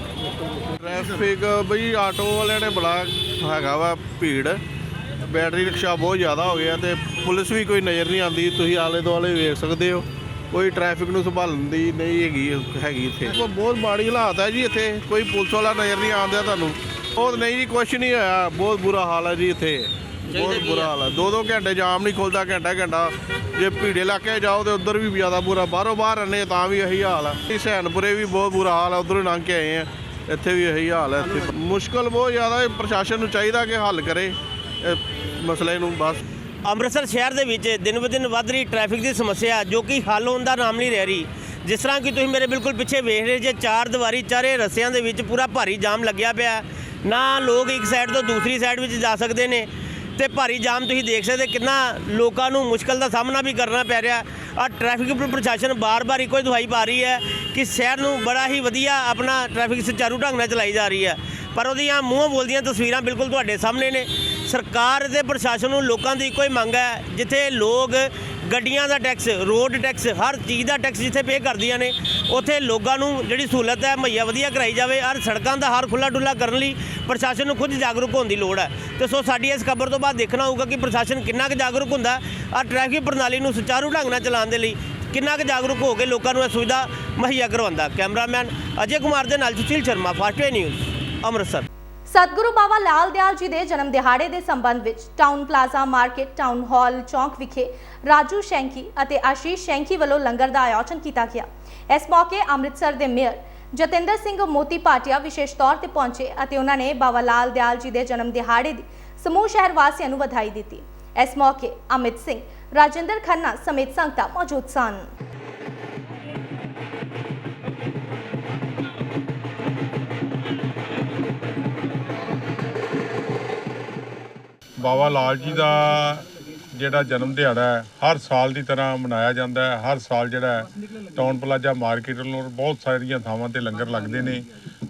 ਟ੍ਰੈਫਿਕ ਬਈ ਆਟੋ ਵਾਲਿਆਂ ਨੇ ਬੜਾ ਹੈਗਾ ਵਾ ਭੀੜ। ਬੈਟਰੀ ਰਿਕਸ਼ਾ ਬਹੁਤ ਜ਼ਿਆਦਾ ਹੋ ਗਿਆ ਤੇ ਪੁਲਿਸ ਵੀ ਕੋਈ ਨਜ਼ਰ ਨਹੀਂ ਆਉਂਦੀ। ਤੁਸੀਂ ਆਲੇ ਦੁਆਲੇ ਵੇਖ ਸਕਦੇ ਹੋ। ਕੋਈ ਟ੍ਰੈਫਿਕ ਨੂੰ ਸੰਭਾਲਣ ਦੀ ਨਹੀਂ ਹੈਗੀ ਹੈਗੀ ਇੱਥੇ। ਬਹੁਤ ਮਾੜੀ ਹਾਲਾਤ ਹੈ ਜੀ ਇੱਥੇ। ਕੋਈ ਪੁਲਿਸ ਵਾਲਾ ਨਜ਼ਰ ਨਹੀਂ ਆਉਂਦਾ ਤੁਹਾਨੂੰ। ਉਹ ਨਹੀਂ ਜੀ ਕੁਛ ਨਹੀਂ ਹੋਇਆ। ਬਹੁਤ ਬੁਰਾ ਹਾਲ ਹੈ ਜੀ ਇੱਥੇ। ਬਹੁਤ ਬੁਰਾ ਹਾਲ ਹੈ। ਦੋ ਦੋ ਘੰਟੇ ਜਾਮ ਨਹੀਂ ਖੁੱਲਦਾ ਘੰਟਾ ਘੰਟਾ ਜੇ ਭੀੜੇ ਇਲਾਕੇ ਜਾਓ ਤੇ ਉਧਰ ਵੀ ਜ਼ਿਆਦਾ ਬੁਰਾ ਬਾਹਰੋਂ ਬਾਹਰ ਆਨੇ ਤਾਂ ਵੀ ਇਹੀ ਹਾਲ ਹੈ। ਸੈਨਪੁਰੇ ਵੀ ਬਹੁਤ ਬੁਰਾ ਹਾਲ ਹੈ ਉਧਰੋਂ ਲੰਘ ਕੇ ਆਏ ਆ। ਇੱਥੇ ਵੀ ਇਹੀ ਹਾਲ ਹੈ ਇੱਥੇ। ਮੁਸ਼ਕਲ ਬਹੁਤ ਜ਼ਿਆਦਾ ਹੈ ਪ੍ਰਸ਼ਾਸਨ ਨੂੰ ਚਾਹੀਦਾ ਕਿ ਹੱਲ ਕਰੇ ਮਸਲੇ ਨੂੰ ਬਸ। ਅੰਮ੍ਰਿਤਸਰ ਸ਼ਹਿਰ ਦੇ ਵਿੱਚ ਦਿਨ ਬ ਦਿਨ ਵੱਧ ਰਹੀ ਟ੍ਰੈਫਿਕ ਦੀ ਸਮੱਸਿਆ ਜੋ ਕਿ ਹੱਲ ਹੋਣ ਦਾ ਨਾਮ ਨਹੀਂ ਲੈ ਰਹੀ। ਜਿਸ ਤਰ੍ਹਾਂ ਕਿ ਤੁਸੀਂ ਮੇਰੇ ਬਿਲਕੁਲ ਪਿੱਛੇ ਵੇਖ ਰਹੇ ਜੇ ਚਾਰ ਦੀਵਾਰੀ ਚਾਰੇ ਰਸਿਆਂ ਦੇ ਵਿੱਚ ਪੂਰਾ ਭਾਰੀ ਜਾਮ ਲੱਗਿਆ ਪਿਆ। ਨਾ ਲੋਕ ਇੱਕ ਸਾਈਡ ਤੋਂ ਦੂਸਰੀ ਸਾਈਡ ਵਿੱਚ ਜਾ ਸਕਦੇ ਨੇ ਤੇ ਭਾਰੀ ਜਾਮ ਤੁਸੀਂ ਦੇਖ ਸਕਦੇ ਕਿੰਨਾ ਲੋਕਾਂ ਨੂੰ ਮੁਸ਼ਕਲ ਦਾ ਸਾਹਮਣਾ ਵੀ ਕਰਨਾ ਪੈ ਰਿਹਾ। ਆ ਟ੍ਰੈਫਿਕ ਪ੍ਰਸ਼ਾਸਨ ਬਾਰ-ਬਾਰ ਇੱਕੋ ਹੀ ਦੁਹਾਈ ਪਾ ਰਹੀ ਹੈ ਕਿ ਸ਼ਹਿਰ ਨੂੰ ਬੜਾ ਹੀ ਵਧੀਆ ਆਪਣਾ ਟ੍ਰੈਫਿਕ ਸੁਚਾਰੂ ਢੰਗ ਨਾਲ ਚਲਾਈ ਜਾ ਰਹੀ ਹੈ। ਪਰ ਉਹਦੀਆਂ ਮੂੰਹੋਂ ਬੋਲਦੀਆਂ ਤਸਵੀਰਾਂ ਬਿਲਕੁਲ ਤੁਹਾਡੇ ਸਾਹਮਣੇ ਨੇ। ਸਰਕਾਰ ਤੇ ਪ੍ਰਸ਼ਾਸਨ ਨੂੰ ਲੋਕਾਂ ਦੀ ਇੱਕੋ ਹੀ ਮੰਗ ਹੈ, ਜਿੱਥੇ ਲੋਕ ਗੱਡੀਆਂ ਦਾ ਟੈਕਸ, ਰੋਡ ਟੈਕਸ, ਹਰ ਚੀਜ਼ ਦਾ ਟੈਕਸ ਜਿੱਥੇ ਪੇ ਕਰਦੀਆਂ ਨੇ, ਉੱਥੇ ਲੋਕਾਂ ਨੂੰ ਜਿਹੜੀ ਸਹੂਲਤ ਹੈ, ਮੁਹੱਈਆ ਵਧੀਆ ਕਰਾਈ ਜਾਵੇ ਔਰ ਸੜਕਾਂ ਦਾ ਹਰ ਖੁੱਲਾ ਡੁੱਲਾ ਕਰਨ ਲਈ ਪ੍ਰਸ਼ਾਸਨ ਨੂੰ ਖੁਦ ਜਾਗਰੂਕ ਹੋਣ ਦੀ ਲੋੜ ਹੈ। ਤੇ ਸੋ ਸਾਡੀ ਇਸ ਖਬਰ ਤੋਂ ਬਾਅਦ ਦੇਖਣਾ ਹੋਊਗਾ ਕਿ ਪ੍ਰਸ਼ਾਸਨ ਕਿੰਨਾ ਕੁ ਜਾਗਰੂਕ ਹੁੰਦਾ ਔਰ ਟ੍ਰੈਫਿਕ ਪ੍ਰਣਾਲੀ ਨੂੰ ਸੁਚਾਰੂ ਢੰਗ ਨਾਲ ਚਲਾਉਣ ਦੇ ਲਈ ਕਿੰਨਾ ਕੁ ਜਾਗਰੂਕ ਹੋ ਕੇ ਲੋਕਾਂ ਨੂੰ ਇਹ ਸੁਵਿਧਾ ਮੁਹੱਈਆ ਕਰਵਾਉਂਦਾ ਕੈਮਰਾਮੈਨ ਅਜੇ ਕੁਮਾਰ ਦੇ ਨਾਲ ਸੁਸ਼ੀਲ ਸ਼ਰਮਾ ਫਾਸਟਵੇ ਨਿਊਜ਼ ਅੰਮ੍ਰਿਤਸਰ। ਸਤਿਗੁਰੂ ਬਾਬਾ ਲਾਲ ਦਿਆਲ ਜੀ ਦੇ ਜਨਮ ਦਿਹਾੜੇ ਦੇ ਸੰਬੰਧ ਵਿੱਚ town plaza market, town hall ਚੌਂਕ ਵਿਖੇ ਰਾਜੂ ਸ਼ੈਂਕੀ ਅਤੇ ਆਸ਼ੀਸ਼ ਸ਼ੈਂਕੀ ਵੱਲੋਂ ਲੰਗਰ ਦਾ ਆਯੋਜਨ ਕੀਤਾ ਗਿਆ। ਇਸ ਮੌਕੇ ਅੰਮ੍ਰਿਤਸਰ ਦੇ ਮੇਅਰ ਜਤਿੰਦਰ ਸਿੰਘ ਮੋਤੀ ਪਾਟਿਆ ਵਿਸ਼ੇਸ਼ ਤੌਰ ਤੇ ਪਹੁੰਚੇ ਅਤੇ ਉਹਨਾਂ ਨੇ ਬਾਬਾ ਲਾਲ ਦਿਆਲ ਜੀ ਦੇ ਜਨਮ ਦਿਹਾੜੇ ਦੀ ਸਮੂਹ ਸ਼ਹਿਰ ਵਾਸੀਆਂ ਨੂੰ ਵਧਾਈ ਦਿੱਤੀ। ਇਸ ਮੌਕੇ ਅਮਿਤ ਸਿੰਘ, ਰਾਜਿੰਦਰ ਖੰਨਾ ਸਮੇਤ ਸੰਗਤਾਂ ਮੌਜੂਦ ਸਨ। ਬਾਬਾ ਲਾਲ ਜੀ ਦਾ ਜਿਹੜਾ ਜਨਮ ਦਿਹਾੜਾ ਹੈ, ਹਰ ਸਾਲ ਦੀ ਤਰ੍ਹਾਂ ਮਨਾਇਆ ਜਾਂਦਾ ਹੈ, ਹਰ ਸਾਲ ਜਿਹੜਾ ਟਾਊਨ ਪਲਾਜ਼ਾ ਮਾਰਕੀਟ ਵੱਲੋਂ ਬਹੁਤ ਸਾਰੀਆਂ ਥਾਵਾਂ ਤੇ ਲੰਗਰ ਲੱਗਦੇ ਨੇ।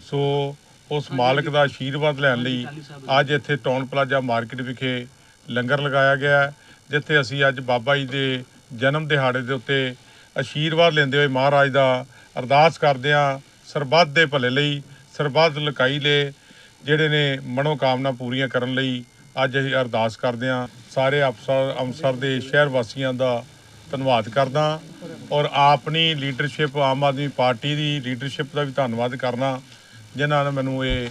ਸੋ ਉਸ ਮਾਲਕ ਦਾ ਆਸ਼ੀਰਵਾਦ ਲੈਣ ਲਈ ਅੱਜ ਇੱਥੇ ਟਾਊਨ ਪਲਾਜ਼ਾ ਮਾਰਕੀਟ ਵਿਖੇ ਲੰਗਰ ਲਗਾਇਆ ਗਿਆ ਜਿੱਥੇ ਅਸੀਂ ਅੱਜ ਬਾਬਾ ਜੀ ਦੇ ਜਨਮ ਦਿਹਾੜੇ ਦੇ ਉੱਤੇ ਆਸ਼ੀਰਵਾਦ ਲੈਂਦੇ ਹੋਏ ਮਹਾਰਾਜ ਦਾ ਅਰਦਾਸ ਕਰਦੇ ਹਾਂ, ਸਰਬੱਤ ਦੇ ਭਲੇ ਲਈ, ਸਰਬੱਤ ਲਕਾਈ ਲਈ ਜਿਹੜੇ ਨੇ ਮਨੋ ਕਾਮਨਾ ਪੂਰੀਆਂ ਕਰਨ ਲਈ ਅੱਜ ਅਸੀਂ ਅਰਦਾਸ ਕਰਦੇ ਹਾਂ, ਸਾਰੇ ਅਫਸਰ, ਅੰਮ੍ਰਿਤਸਰ ਦੇ ਸ਼ਹਿਰ ਵਾਸੀਆਂ ਦਾ ਧੰਨਵਾਦ ਕਰਦਾ ਔਰ ਆਪਣੀ ਲੀਡਰਸ਼ਿਪ ਆਮ ਆਦਮੀ ਪਾਰਟੀ ਦੀ ਲੀਡਰਸ਼ਿਪ ਦਾ ਵੀ ਧੰਨਵਾਦ ਕਰਨਾ, ਜਿਨ੍ਹਾਂ ਨੇ ਮੈਨੂੰ ਇਹ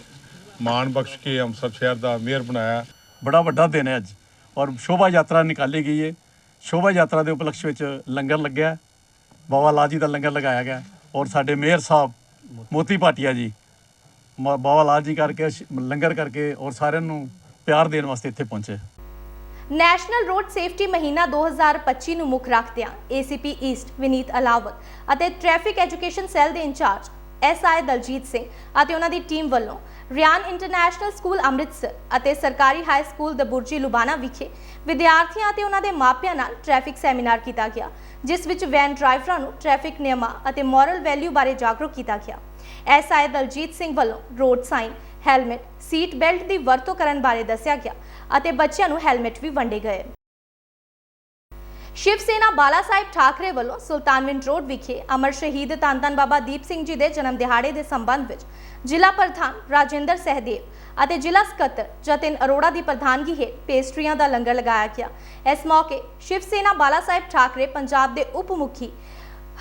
ਮਾਣ ਬਖਸ਼ ਕੇ ਅੰਮ੍ਰਿਤਸਰ ਸ਼ਹਿਰ ਦਾ ਮੇਅਰ ਬਣਾਇਆ। ਬੜਾ ਵੱਡਾ ਦਿਨ ਹੈ ਅੱਜ ਔਰ ਸ਼ੋਭਾ ਯਾਤਰਾ ਨਿਕਾਲੀ ਗਈ ਹੈ ਸ਼ੋਭਾ ਯਾਤਰਾ ਦੇ ਉਪਲਕਸ਼ ਵਿੱਚ ਲੰਗਰ ਲੱਗਿਆ, ਬਾਬਾ ਲਾਲ ਜੀ ਦਾ ਲੰਗਰ ਲਗਾਇਆ ਗਿਆ ਔਰ ਸਾਡੇ ਮੇਅਰ ਸਾਹਿਬ ਮੋਤੀ ਭਾਟੀਆ ਜੀ, ਮ- ਬਾਬਾ ਲਾਲ ਜੀ ਕਰਕੇ, ਲੰਗਰ ਕਰਕੇ ਔਰ ਸਾਰਿਆਂ ਨੂੰ ਪਿਆਰ ਦੇਣ ਵਾਸਤੇ ਇੱਥੇ ਪਹੁੰਚੇ। ਨੈਸ਼ਨਲ ਰੋਡ ਸੇਫਟੀ ਮਹੀਨਾ 2025 ਨੂੰ ਮੁੱਖ ਰੱਖਦਿਆਂ ACP ਈਸਟ ਵਿਨੀਤ ਅਲਾਵਤ ਅਤੇ ਟ੍ਰੈਫਿਕ ਐਜੂਕੇਸ਼ਨ ਸੈੱਲ ਦੇ in charge SI Daljit Singh ਅਤੇ ਉਹਨਾਂ ਦੀ ਟੀਮ ਵੱਲੋਂ ਰਿਆਨ ਇੰਟਰਨੈਸ਼ਨਲ ਸਕੂਲ ਅੰਮ੍ਰਿਤਸਰ ਅਤੇ ਸਰਕਾਰੀ ਹਾਈ ਸਕੂਲ ਦਬੁਰਜੀ ਲੁਬਾਨਾ ਵਿਖੇ ਵਿਦਿਆਰਥੀਆਂ ਅਤੇ ਉਹਨਾਂ ਦੇ ਮਾਪਿਆਂ ਨਾਲ ਟ੍ਰੈਫਿਕ ਸੈਮੀਨਾਰ ਕੀਤਾ ਗਿਆ, ਜਿਸ ਵਿੱਚ ਵੈਨ ਡਰਾਈਵਰਾਂ ਨੂੰ ਟ੍ਰੈਫਿਕ ਨਿਯਮਾਂ ਅਤੇ ਮੋਰਲ ਵੈਲਿਊ ਬਾਰੇ ਜਾਗਰੂਕ ਕੀਤਾ ਗਿਆ। SI ਦਲਜੀਤ ਸਿੰਘ ਵੱਲੋਂ road sign helmet, seat belt ਦੀ ਵਰਤੋਂ ਕਰਨ ਬਾਰੇ ਦੱਸਿਆ ਗਿਆ ਅਤੇ ਬੱਚਿਆਂ ਨੂੰ ਹੈਲਮਟ ਵੀ ਵੰਡੇ ਗਏ। ਸ਼ਿਵ ਸੇਨਾ ਬਾਲਾ ਸਾਹਿਬ ਠਾਕਰੇ ਵੱਲੋਂ ਸੁਲਤਾਨਵਿੰਡ ਰੋਡ ਵਿਖੇ ਅਮਰ ਸ਼ਹੀਦ ਧੰਨ ਬਾਬਾ ਦੀਪ ਸਿੰਘ ਜੀ ਦੇ ਜਨਮ ਦਿਹਾੜੇ ਦੇ ਸੰਬੰਧ ਵਿੱਚ ਜ਼ਿਲ੍ਹਾ ਪ੍ਰਧਾਨ ਰਾਜਿੰਦਰ ਸਹਿਦੇਵ ਅਤੇ ਜ਼ਿਲ੍ਹਾ ਸਕੱਤਰ ਜਤਿਨ ਅਰੋੜਾ ਦੀ ਪ੍ਰਧਾਨਗੀ ਹੇਠ ਪੇਸਟਰੀਆਂ ਦਾ ਲੰਗਰ ਲਗਾਇਆ ਗਿਆ। ਇਸ ਮੌਕੇ ਸ਼ਿਵ ਸੇਨਾ ਬਾਲਾ ਸਾਹਿਬ ਠਾਕਰੇ, ਪੰਜਾਬ ਦੇ ਉਪ ਮੁਖੀ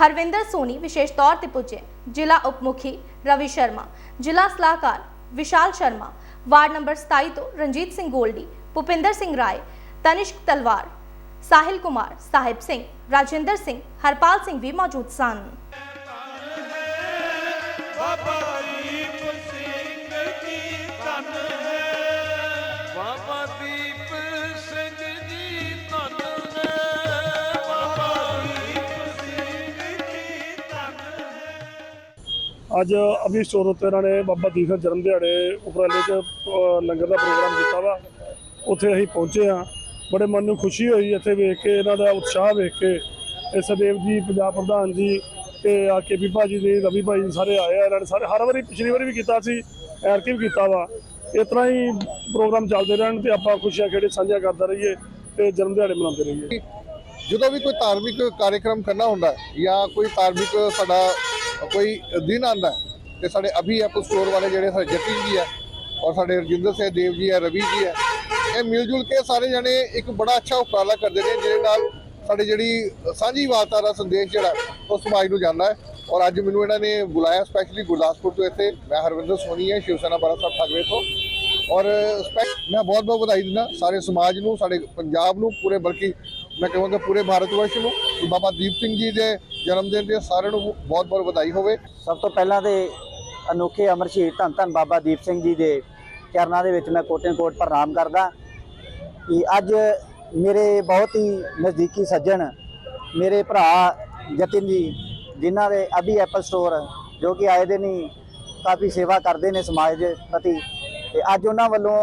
ਹਰਵਿੰਦਰ ਸੋਨੀ ਵਿਸ਼ੇਸ਼ ਤੌਰ ਤੇ ਪੁੱਜੇ। ਜ਼ਿਲ੍ਹਾ ਉਪ ਮੁਖੀ ਰਵੀ ਸ਼ਰਮਾ, ਜ਼ਿਲ੍ਹਾ ਸਲਾਹਕਾਰ ਵਿਸ਼ਾਲ ਸ਼ਰਮਾ, ਵਾਰਡ ਨੰਬਰ 27 ਤੋਂ ਰਣਜੀਤ ਸਿੰਘ ਗੋਲਡੀ, ਭੁਪਿੰਦਰ ਸਿੰਘ ਰਾਏ, ਤਨਿਸ਼ਕ ਤਲਵਾਰ, ਸਾਹਿਲ ਕੁਮਾਰ, ਸਾਹਿਬ ਸਿੰਘ, ਰਾਜਿੰਦਰ ਸਿੰਘ, ਹਰਪਾਲ ਸਿੰਘ ਵੀ ਮੌਜੂਦ ਸਨ। ਅੱਜ ਅਭੀ ਸਟੋਰ ਉੱਤੇ ਇਹਨਾਂ ਨੇ ਬਾਬਾ ਦੀਪ ਸਿੰਘ ਜਨਮ ਦਿਹਾੜੇ ਉਪਰਾਲੇ 'ਚ ਲੰਗਰ ਦਾ ਪ੍ਰੋਗਰਾਮ ਕੀਤਾ ਵਾ। ਉੱਥੇ ਅਸੀਂ ਪਹੁੰਚੇ ਆ ਬੜੇ ਮਨ ਨੂੰ ਖੁਸ਼ੀ ਹੋਈ ਇੱਥੇ ਵੇਖ ਕੇ, ਇਹਨਾਂ ਦਾ ਉਤਸ਼ਾਹ ਵੇਖ ਕੇ। ਇਹ ਸਦੇਵ ਜੀ, ਪੰਜਾਬ ਪ੍ਰਧਾਨ ਜੀ ਤੇ ਆ ਕੇ ਵੀ ਭਾਜੀ ਦੇ, ਰਵੀ ਭਾਈ ਜੀ ਸਾਰੇ ਆਏ ਆ। ਇਹਨਾਂ ਨੇ ਸਾਰੇ, ਹਰ ਵਾਰੀ ਪਿਛਲੀ ਵਾਰੀ ਵੀ ਕੀਤਾ ਸੀ ਐਰਕੀ ਵੀ ਕੀਤਾ ਵਾ। ਇਸ ਤਰ੍ਹਾਂ ਹੀ ਪ੍ਰੋਗਰਾਮ ਚੱਲਦੇ ਰਹਿਣ ਤੇ ਆਪਾਂ ਖੁਸ਼ੀਆਂ ਖੇੜੇ ਸਾਂਝਾ ਕਰਦੇ ਰਹੀਏ ਤੇ ਜਨਮ ਦਿਹਾੜੇ ਮਨਾਉਂਦੇ ਰਹੀਏ। ਜਦੋਂ ਵੀ ਕੋਈ ਧਾਰਮਿਕ ਕਾਰਜਕ੍ਰਮ ਕਰਨਾ ਹੁੰਦਾ ਜਾਂ ਕੋਈ ਧਾਰਮਿਕ ਸਾਡਾ ਕੋਈ ਦਿਨ ਆਉਂਦਾ ਹੈ ਤੇ ਸਾਡੇ ਅਭੀ ਐਪ ਸਟੋਰ ਵਾਲੇ ਜਿਹੜੇ ਸਾਡੇ ਜਤੀ ਜੀ ਹੈ ਔਰ ਸਾਡੇ ਰਜਿੰਦਰ ਸਿੰਘ ਦੇਵ ਜੀ ਹੈ, ਰਵੀ ਜੀ ਹੈ, ਇਹ ਮਿਲ ਜੁਲ ਕੇ ਸਾਰੇ ਜਣੇ ਇੱਕ ਬੜਾ ਅੱਛਾ ਉਪਰਾਲਾ ਕਰਦੇ ਨੇ, ਜਿਹਦੇ ਨਾਲ ਸਾਡੀ ਜਿਹੜੀ ਸਾਂਝੀ ਵਾਰਤਾ ਦਾ ਸੰਦੇਸ਼ ਜਿਹੜਾ ਉਹ ਸਮਾਜ ਨੂੰ ਜਾਂਦਾ ਹੈ। ਔਰ ਅੱਜ ਮੈਨੂੰ ਇਹਨਾਂ ਨੇ ਬੁਲਾਇਆ ਸਪੈਸ਼ਲੀ ਗੁਰਦਾਸਪੁਰ ਤੋਂ ਇੱਥੇ। ਮੈਂ ਹਰਵਿੰਦਰ ਸੋਨੀ ਹੈ ਸ਼ਿਵ ਸੈਨਾ ਬਾਰਾ ਸਾਹਿਬ ਠਾਕਰੇ ਤੋਂ। ਔਰ ਮੈਂ ਬਹੁਤ ਬਹੁਤ ਵਧਾਈ ਦਿੰਦਾ ਸਾਰੇ ਸਮਾਜ ਨੂੰ, ਸਾਡੇ ਪੰਜਾਬ ਨੂੰ, ਪੂਰੇ ਬਲਕਿ ਮੈਂ ਕਹਾਂਗਾ ਪੂਰੇ ਭਾਰਤ ਵਰਸ਼ ਨੂੰ ਬਾਬਾ ਦੀਪ ਸਿੰਘ ਜੀ ਦੇ ਜਨਮ ਦਿਨ ਦੇ ਸਾਰਿਆਂ ਨੂੰ ਬਹੁਤ ਬਹੁਤ ਵਧਾਈ ਹੋਵੇ। ਸਭ ਤੋਂ ਪਹਿਲਾਂ ਤੇ ਅਨੋਖੇ ਅਮਰ ਸ਼ਹੀਦ ਧੰਨ ਧੰਨ ਬਾਬਾ ਦੀਪ ਸਿੰਘ ਜੀ ਦੇ ਚਰਨਾਂ ਦੇ ਵਿੱਚ ਮੈਂ ਕੋਟੇ ਕੋਟ ਪ੍ਰਣਾਮ ਕਰਦਾ ਕਿ ਅੱਜ ਮੇਰੇ ਬਹੁਤ ਹੀ ਨਜ਼ਦੀਕੀ ਸੱਜਣ, ਮੇਰੇ ਭਰਾ ਜਤਿਨ ਜੀ, ਜਿਨ੍ਹਾਂ ਦੇ ਅਭੀ ਐਪਲ ਸਟੋਰ ਜੋ ਕਿ ਆਏ ਦਿਨ ਹੀ ਕਾਫੀ ਸੇਵਾ ਕਰਦੇ ਨੇ ਸਮਾਜ ਦੇ ਪ੍ਰਤੀ ਤੇ ਅੱਜ ਉਹਨਾਂ ਵੱਲੋਂ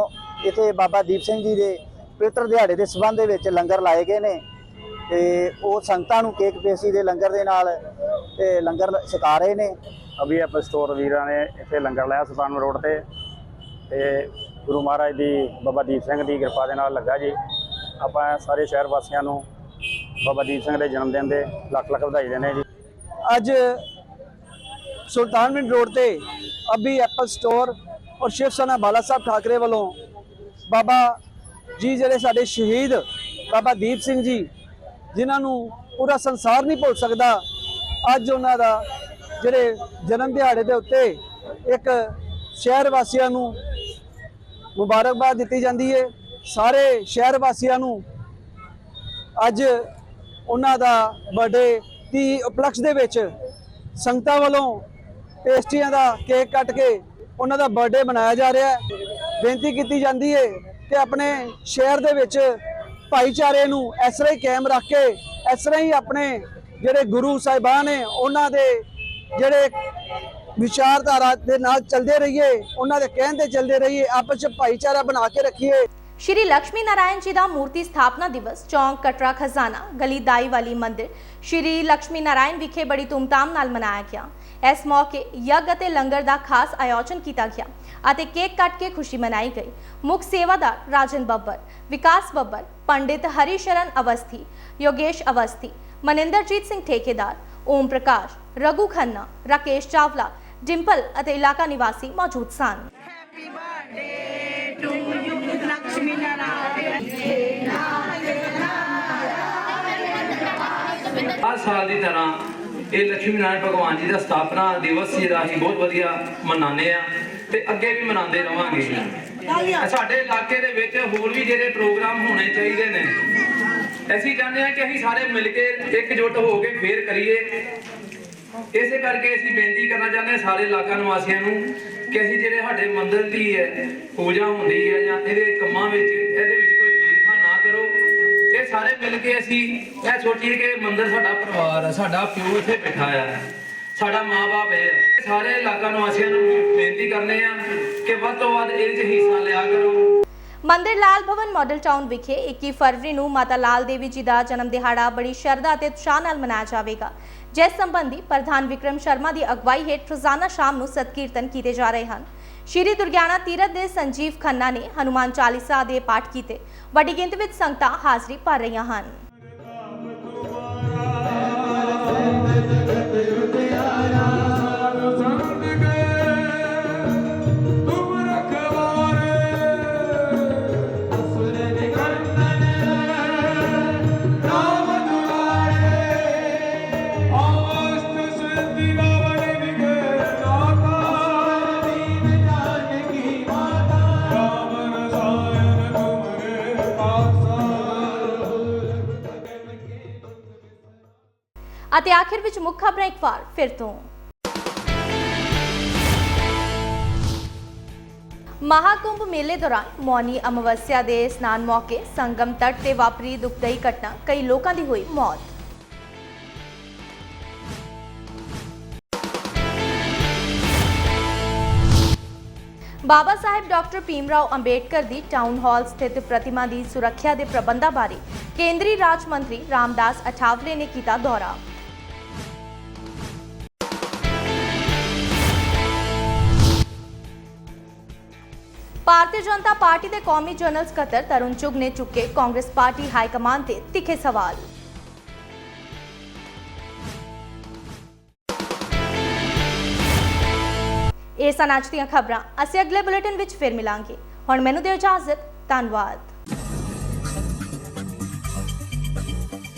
ਇੱਥੇ ਬਾਬਾ ਦੀਪ ਸਿੰਘ ਜੀ ਦੇ ਪਵਿੱਤਰ ਦਿਹਾੜੇ ਦੇ ਸਬੰਧ ਦੇ ਵਿੱਚ ਲੰਗਰ ਲਾਏ ਗਏ ਨੇ ਤੇ ਉਹ ਸੰਗਤਾਂ ਨੂੰ ਕੇਕ ਪੇਸੀ ਦੇ ਲੰਗਰ ਦੇ ਨਾਲ ਤੇ ਲੰਗਰ ਛਕਾ ਰਹੇ ਨੇ। ਅਭੀ ਐਪ ਸਟੋਰ ਵੀਰਾਂ ਨੇ ਇੱਥੇ ਲੰਗਰ ਲਾਇਆ ਸੁਲਤਾਨ ਰੋਡ ਤੇ ਤੇ ਗੁਰੂ ਮਹਾਰਾਜ ਦੀ ਬਾਬਾ ਦੀਪ ਸਿੰਘ ਦੀ ਕਿਰਪਾ ਦੇ ਨਾਲ ਲੱਗਾ ਜੀ। ਆਪਾਂ ਸਾਰੇ ਸ਼ਹਿਰ ਵਾਸੀਆਂ ਨੂੰ ਬਾਬਾ ਦੀਪ ਸਿੰਘ ਦੇ ਜਨਮ ਦਿਨ ਦੇ ਲੱਖ ਲੱਖ ਵਧਾਈ ਦਿੰਦੇ ਜੀ। ਅੱਜ ਸੁਲਤਾਨਵਿੰਡ ਰੋਡ ਤੇ ਅਭੀ ਐਪਲ ਸਟੋਰ ਔਰ ਸ਼ਿਵ ਸੈਨਾ ਬਾਲਾ ਸਾਹਿਬ ਠਾਕਰੇ ਵੱਲੋਂ ਬਾਬਾ ਜੀ ਜਿਹੜੇ ਸਾਡੇ ਸ਼ਹੀਦ ਬਾਬਾ ਦੀਪ ਸਿੰਘ ਜੀ, ਜਿਨ੍ਹਾਂ ਨੂੰ ਪੂਰਾ ਸੰਸਾਰ ਨਹੀਂ ਭੁੱਲ ਸਕਦਾ, ਅੱਜ ਉਹਨਾਂ ਦਾ ਜਿਹੜੇ ਜਨਮ ਦਿਹਾੜੇ ਦੇ ਉੱਤੇ ਇੱਕ ਸ਼ਹਿਰ ਵਾਸੀਆਂ ਨੂੰ ਮੁਬਾਰਕਬਾਦ ਦਿੱਤੀ ਜਾਂਦੀ ਹੈ ਸਾਰੇ ਸ਼ਹਿਰ ਵਾਸੀਆਂ ਨੂੰ ਅੱਜ ਉਹਨਾਂ ਦਾ ਬਰਥਡੇ ਦੀ ਉਪਲਕਸ਼ ਦੇ ਵਿੱਚ ਸੰਗਤਾਂ ਵੱਲੋਂ ਪੇਸਟਰੀਆਂ ਦਾ ਕੇਕ ਕੱਟ ਕੇ ਉਹਨਾਂ ਦਾ ਬਰਥਡੇ ਮਨਾਇਆ ਜਾ ਰਿਹਾ ਹੈ। ਬੇਨਤੀ ਕੀਤੀ ਜਾਂਦੀ ਹੈ ਕਿ ਆਪਣੇ ਸ਼ਹਿਰ ਦੇ ਵਿੱਚ ਭਾਈਚਾਰੇ ਨੂੰ ਇਸ ਤਰ੍ਹਾਂ ਹੀ ਕਾਇਮ ਰੱਖ ਕੇ, ਇਸ ਤਰ੍ਹਾਂ ਹੀ ਆਪਣੇ ਜਿਹੜੇ ਗੁਰੂ ਸਾਹਿਬਾਨ ਨੇ, ਉਹਨਾਂ ਦੇ ਜਿਹੜੇ ਵਿਚਾਰਧਾਰਾ ਦੇ ਨਾਲ ਚੱਲਦੇ ਰਹੀਏ, ਉਹਨਾਂ ਦੇ ਕਹਿਣ ਤੇ ਚੱਲਦੇ ਰਹੀਏ, ਆਪਸ ਵਿੱਚ ਭਾਈਚਾਰਾ ਬਣਾ ਕੇ ਰੱਖੀਏ। ਸ਼੍ਰੀ ਲక్ష్ਮੀ ਨਾਰਾਇਣ ਜੀ ਦਾ ਮੂਰਤੀ ਸਥਾਪਨਾ ਦਿਵਸ, ਚੌਂਕ, ਕਟਰਾ, ਖਜ਼ਾਨਾ, ਗਲੀ ਦਾਈ ਵਾਲੀ ਮੰਦਿਰ, ਸ਼੍ਰੀ ਲక్ష్ਮੀ ਨਾਰਾਇਣ ਵਿਖੇ ਬੜੀ ਧੂਮਧਾਮ ਨਾਲ ਮਨਾਇਆ ਗਿਆ। ਇਸ ਮੌਕੇ ਯੱਗ ਅਤੇ ਲੰਗਰ ਦਾ ਖਾਸ ਆਯੋਜਨ ਕੀਤਾ ਗਿਆ ਅਤੇ ਕੇਕ ਕੱਟ ਕੇ ਖੁਸ਼ੀ ਮਨਾਈ ਗਈ। ਮੁੱਖ ਸੇਵਾਦਾਰ ਰਾਜਨ ਬੱਬਰ ਵਿਕਾਸ ਬੱਬਰ ਪੰਡਿਤ ਹਰੀ ਸ਼ਰਨ ਅਵਸਥੀ ਯੋਗੇਸ਼ ਅਵਸਥੀ ਮਨਿੰਦਰਜੀਤ ਸਿੰਘ ਠੇਕੇਦਾਰ ਓਮ ਪ੍ਰਕਾਸ਼ ਰਘੂ ਖੰਨਾ ਰਾਕੇਸ਼ ਚਾਵਲਾ ਡਿੰਪਲ ਅਤੇ ਇਲਾਕਾ ਨਿਵਾਸੀ ਮੌਜੂਦ ਸਨ। ਸਾਲ ਦੀ ਤਰ੍ਹਾਂ ਇਹ ਲక్ష్ਮੀ ਨਾਰਾਇਣ ਭਗਵਾਨ ਜੀ ਦਾ ਸਥਾਪਨਾ ਦਿਵਸ ਜਿਹੜਾ ਅਸੀਂ ਬਹੁਤ ਵਧੀਆ ਮਨਾਉਂਦੇ ਆ ਤੇ ਅੱਗੇ ਵੀ ਮਨਾਉਂਦੇ ਰਵਾਂਗੇ ਸਾਡੇ ਇਲਾਕੇ ਦੇ ਵਿੱਚ ਹੋਰ ਵੀ ਜਿਹੜੇ ਪ੍ਰੋਗਰਾਮ ਹੋਣੇ ਚਾਹੀਦੇ ਨੇ ਅਸੀਂ ਚਾਹੁੰਦੇ ਹਾਂ ਕਿ ਅਸੀਂ ਸਾਰੇ ਮਿਲ ਕੇ ਇਕਜੁੱਟ ਹੋ ਕੇ ਫੇਰ ਕਰੀਏ। ਇਸੇ ਕਰਕੇ ਅਸੀਂ ਬੇਨਤੀ ਕਰਨਾ ਚਾਹੁੰਦੇ ਹਾਂ ਸਾਰੇ ਇਲਾਕਾ ਨਿਵਾਸੀਆਂ ਨੂੰ ਕਿ ਅਸੀਂ ਜਿਹੜੇ ਸਾਡੇ ਮੰਦਿਰ ਦੀ ਹੈ ਪੂਜਾ ਹੁੰਦੀ ਹੈ ਜਾਂ ਇਹਦੇ ਕੰਮਾਂ ਵਿੱਚ ਇਹਦੇ ਵਿੱਚ ਕੋਈ ਈਰਖਾ ਨਾ ਕਰੋ ਇਹ ਸਾਰੇ ਮਿਲ ਕੇ ਅਸੀਂ ਇਹ ਸੋਚੀਏ ਕਿ ਮੰਦਿਰ ਸਾਡਾ ਪਰਿਵਾਰ ਹੈ ਸਾਡਾ ਪਿਓ ਇੱਥੇ ਬੈਠਾ ਆ, ਸਾਡਾ ਮਾਪੇ ਹੈ ਸਾਰੇ ਇਲਾਕਾ ਨਿਵਾਸੀਆਂ ਨੂੰ ਬੇਨਤੀ ਕਰਨੇ ਆ ਕਿ ਵੱਧ ਤੋਂ ਵੱਧ ਇਹ 'ਚ ਹਿੱਸਾ ਲਿਆ ਕਰੋ। ਮੰਦਿਰ ਲਾਲ ਭਵਨ ਮਾਡਲ ਟਾਊਨ ਵਿਖੇ 21 ਫਰਵਰੀ ਨੂੰ ਮਾਤਾ ਲਾਲ ਦੇਵੀ ਜੀ ਦਾ ਜਨਮ ਦਿਹਾੜਾ ਬੜੀ ਸ਼ਰਧਾ ਅਤੇ ਉਤਸ਼ਾਹ ਨਾਲ ਮਨਾਇਆ ਜਾਵੇਗਾ। ਜਿਸ ਸੰਬੰਧੀ ਪ੍ਰਧਾਨ ਵਿਕਰਮ ਸ਼ਰਮਾ ਦੀ ਅਗਵਾਈ ਹੇਠ ਰੋਜ਼ਾਨਾ ਸ਼ਾਮ ਨੂੰ ਸਤਕੀਰਤਨ ਕੀਤੇ ਜਾ ਰਹੇ ਹਨ। ਸ਼੍ਰੀ ਦੁਰਗਿਆਨਾ ਤੀਰਥ ਦੇ ਸੰਜੀਵ ਖੰਨਾ ਨੇ ਹਨੂਮਾਨ ਚਾਲੀਸਾ ਦੇ ਪਾਠ ਕੀਤੇ। ਵੱਡੀ ਗਿਣਤੀ ਵਿੱਚ ਸੰਗਤਾਂ ਹਾਜ਼ਰੀ ਭਰ ਰਹੀਆਂ ਹਨ। ਅਤੇ ਆਖਿਰ ਵਿੱਚ ਮੁੱਖ ਖਬਰਾਂ ਇੱਕ ਵਾਰ ਫਿਰ ਤੋਂ। ਮਹਾਕੁੰਭ ਮੇਲੇ ਦੌਰਾਨ ਮੌਨੀ ਅਮਾਵਸਿਆ ਦੇ ਇਸ਼ਨਾਨ ਮੌਕੇ ਸੰਗਮ ਤਟ ਤੇ ਵਾਪਰੀ ਦੁਖਦਾਈ ਘਟਨਾ ਕਈ ਲੋਕਾਂ ਦੀ ਹੋਈ ਮੌਤ। ਬਾਬਾ ਸਾਹਿਬ ਡਾਕਟਰ ਭੀਮਰਾਓ ਅੰਬੇਡਕਰ ਦੀ ਟਾਊਨ ਹਾਲ ਸਥਿਤ ਪ੍ਰਤਿਮਾ ਦੀ ਸੁਰੱਖਿਆ ਦੇ ਪ੍ਰਬੰਧਾਂ ਬਾਰੇ ਕੇਂਦਰੀ ਰਾਜ ਮੰਤਰੀ ਰਾਮਦਾਸ ਅਠਾਵਲੇ ਨੇ ਕੀਤਾ ਦੌਰਾ। ਭਾਰਤੀ ਜਨਤਾ ਪਾਰਟੀ ਦੇ ਕੌਮੀ ਜਨਰਲ ਸਕੱਤਰ ਤਰੁਣ ਚੁਗ ਨੇ ਚੁੱਕੇ ਕਾਂਗਰਸ ਪਾਰਟੀ ਹਾਈ ਕਮਾਨ ਤੇ ਤਿੱਖੇ ਸਵਾਲ। ਇਹ ਸਨ ਅੱਜ ਦੀਆਂ ਖਬਰਾਂ। ਅਸੀਂ ਅਗਲੇ ਬੁਲੇਟਿਨ ਵਿੱਚ ਫਿਰ ਮਿਲਾਂਗੇ। ਹੁਣ ਮੈਨੂੰ ਦਿਓ ਇਜਾਜ਼ਤ। ਧੰਨਵਾਦ।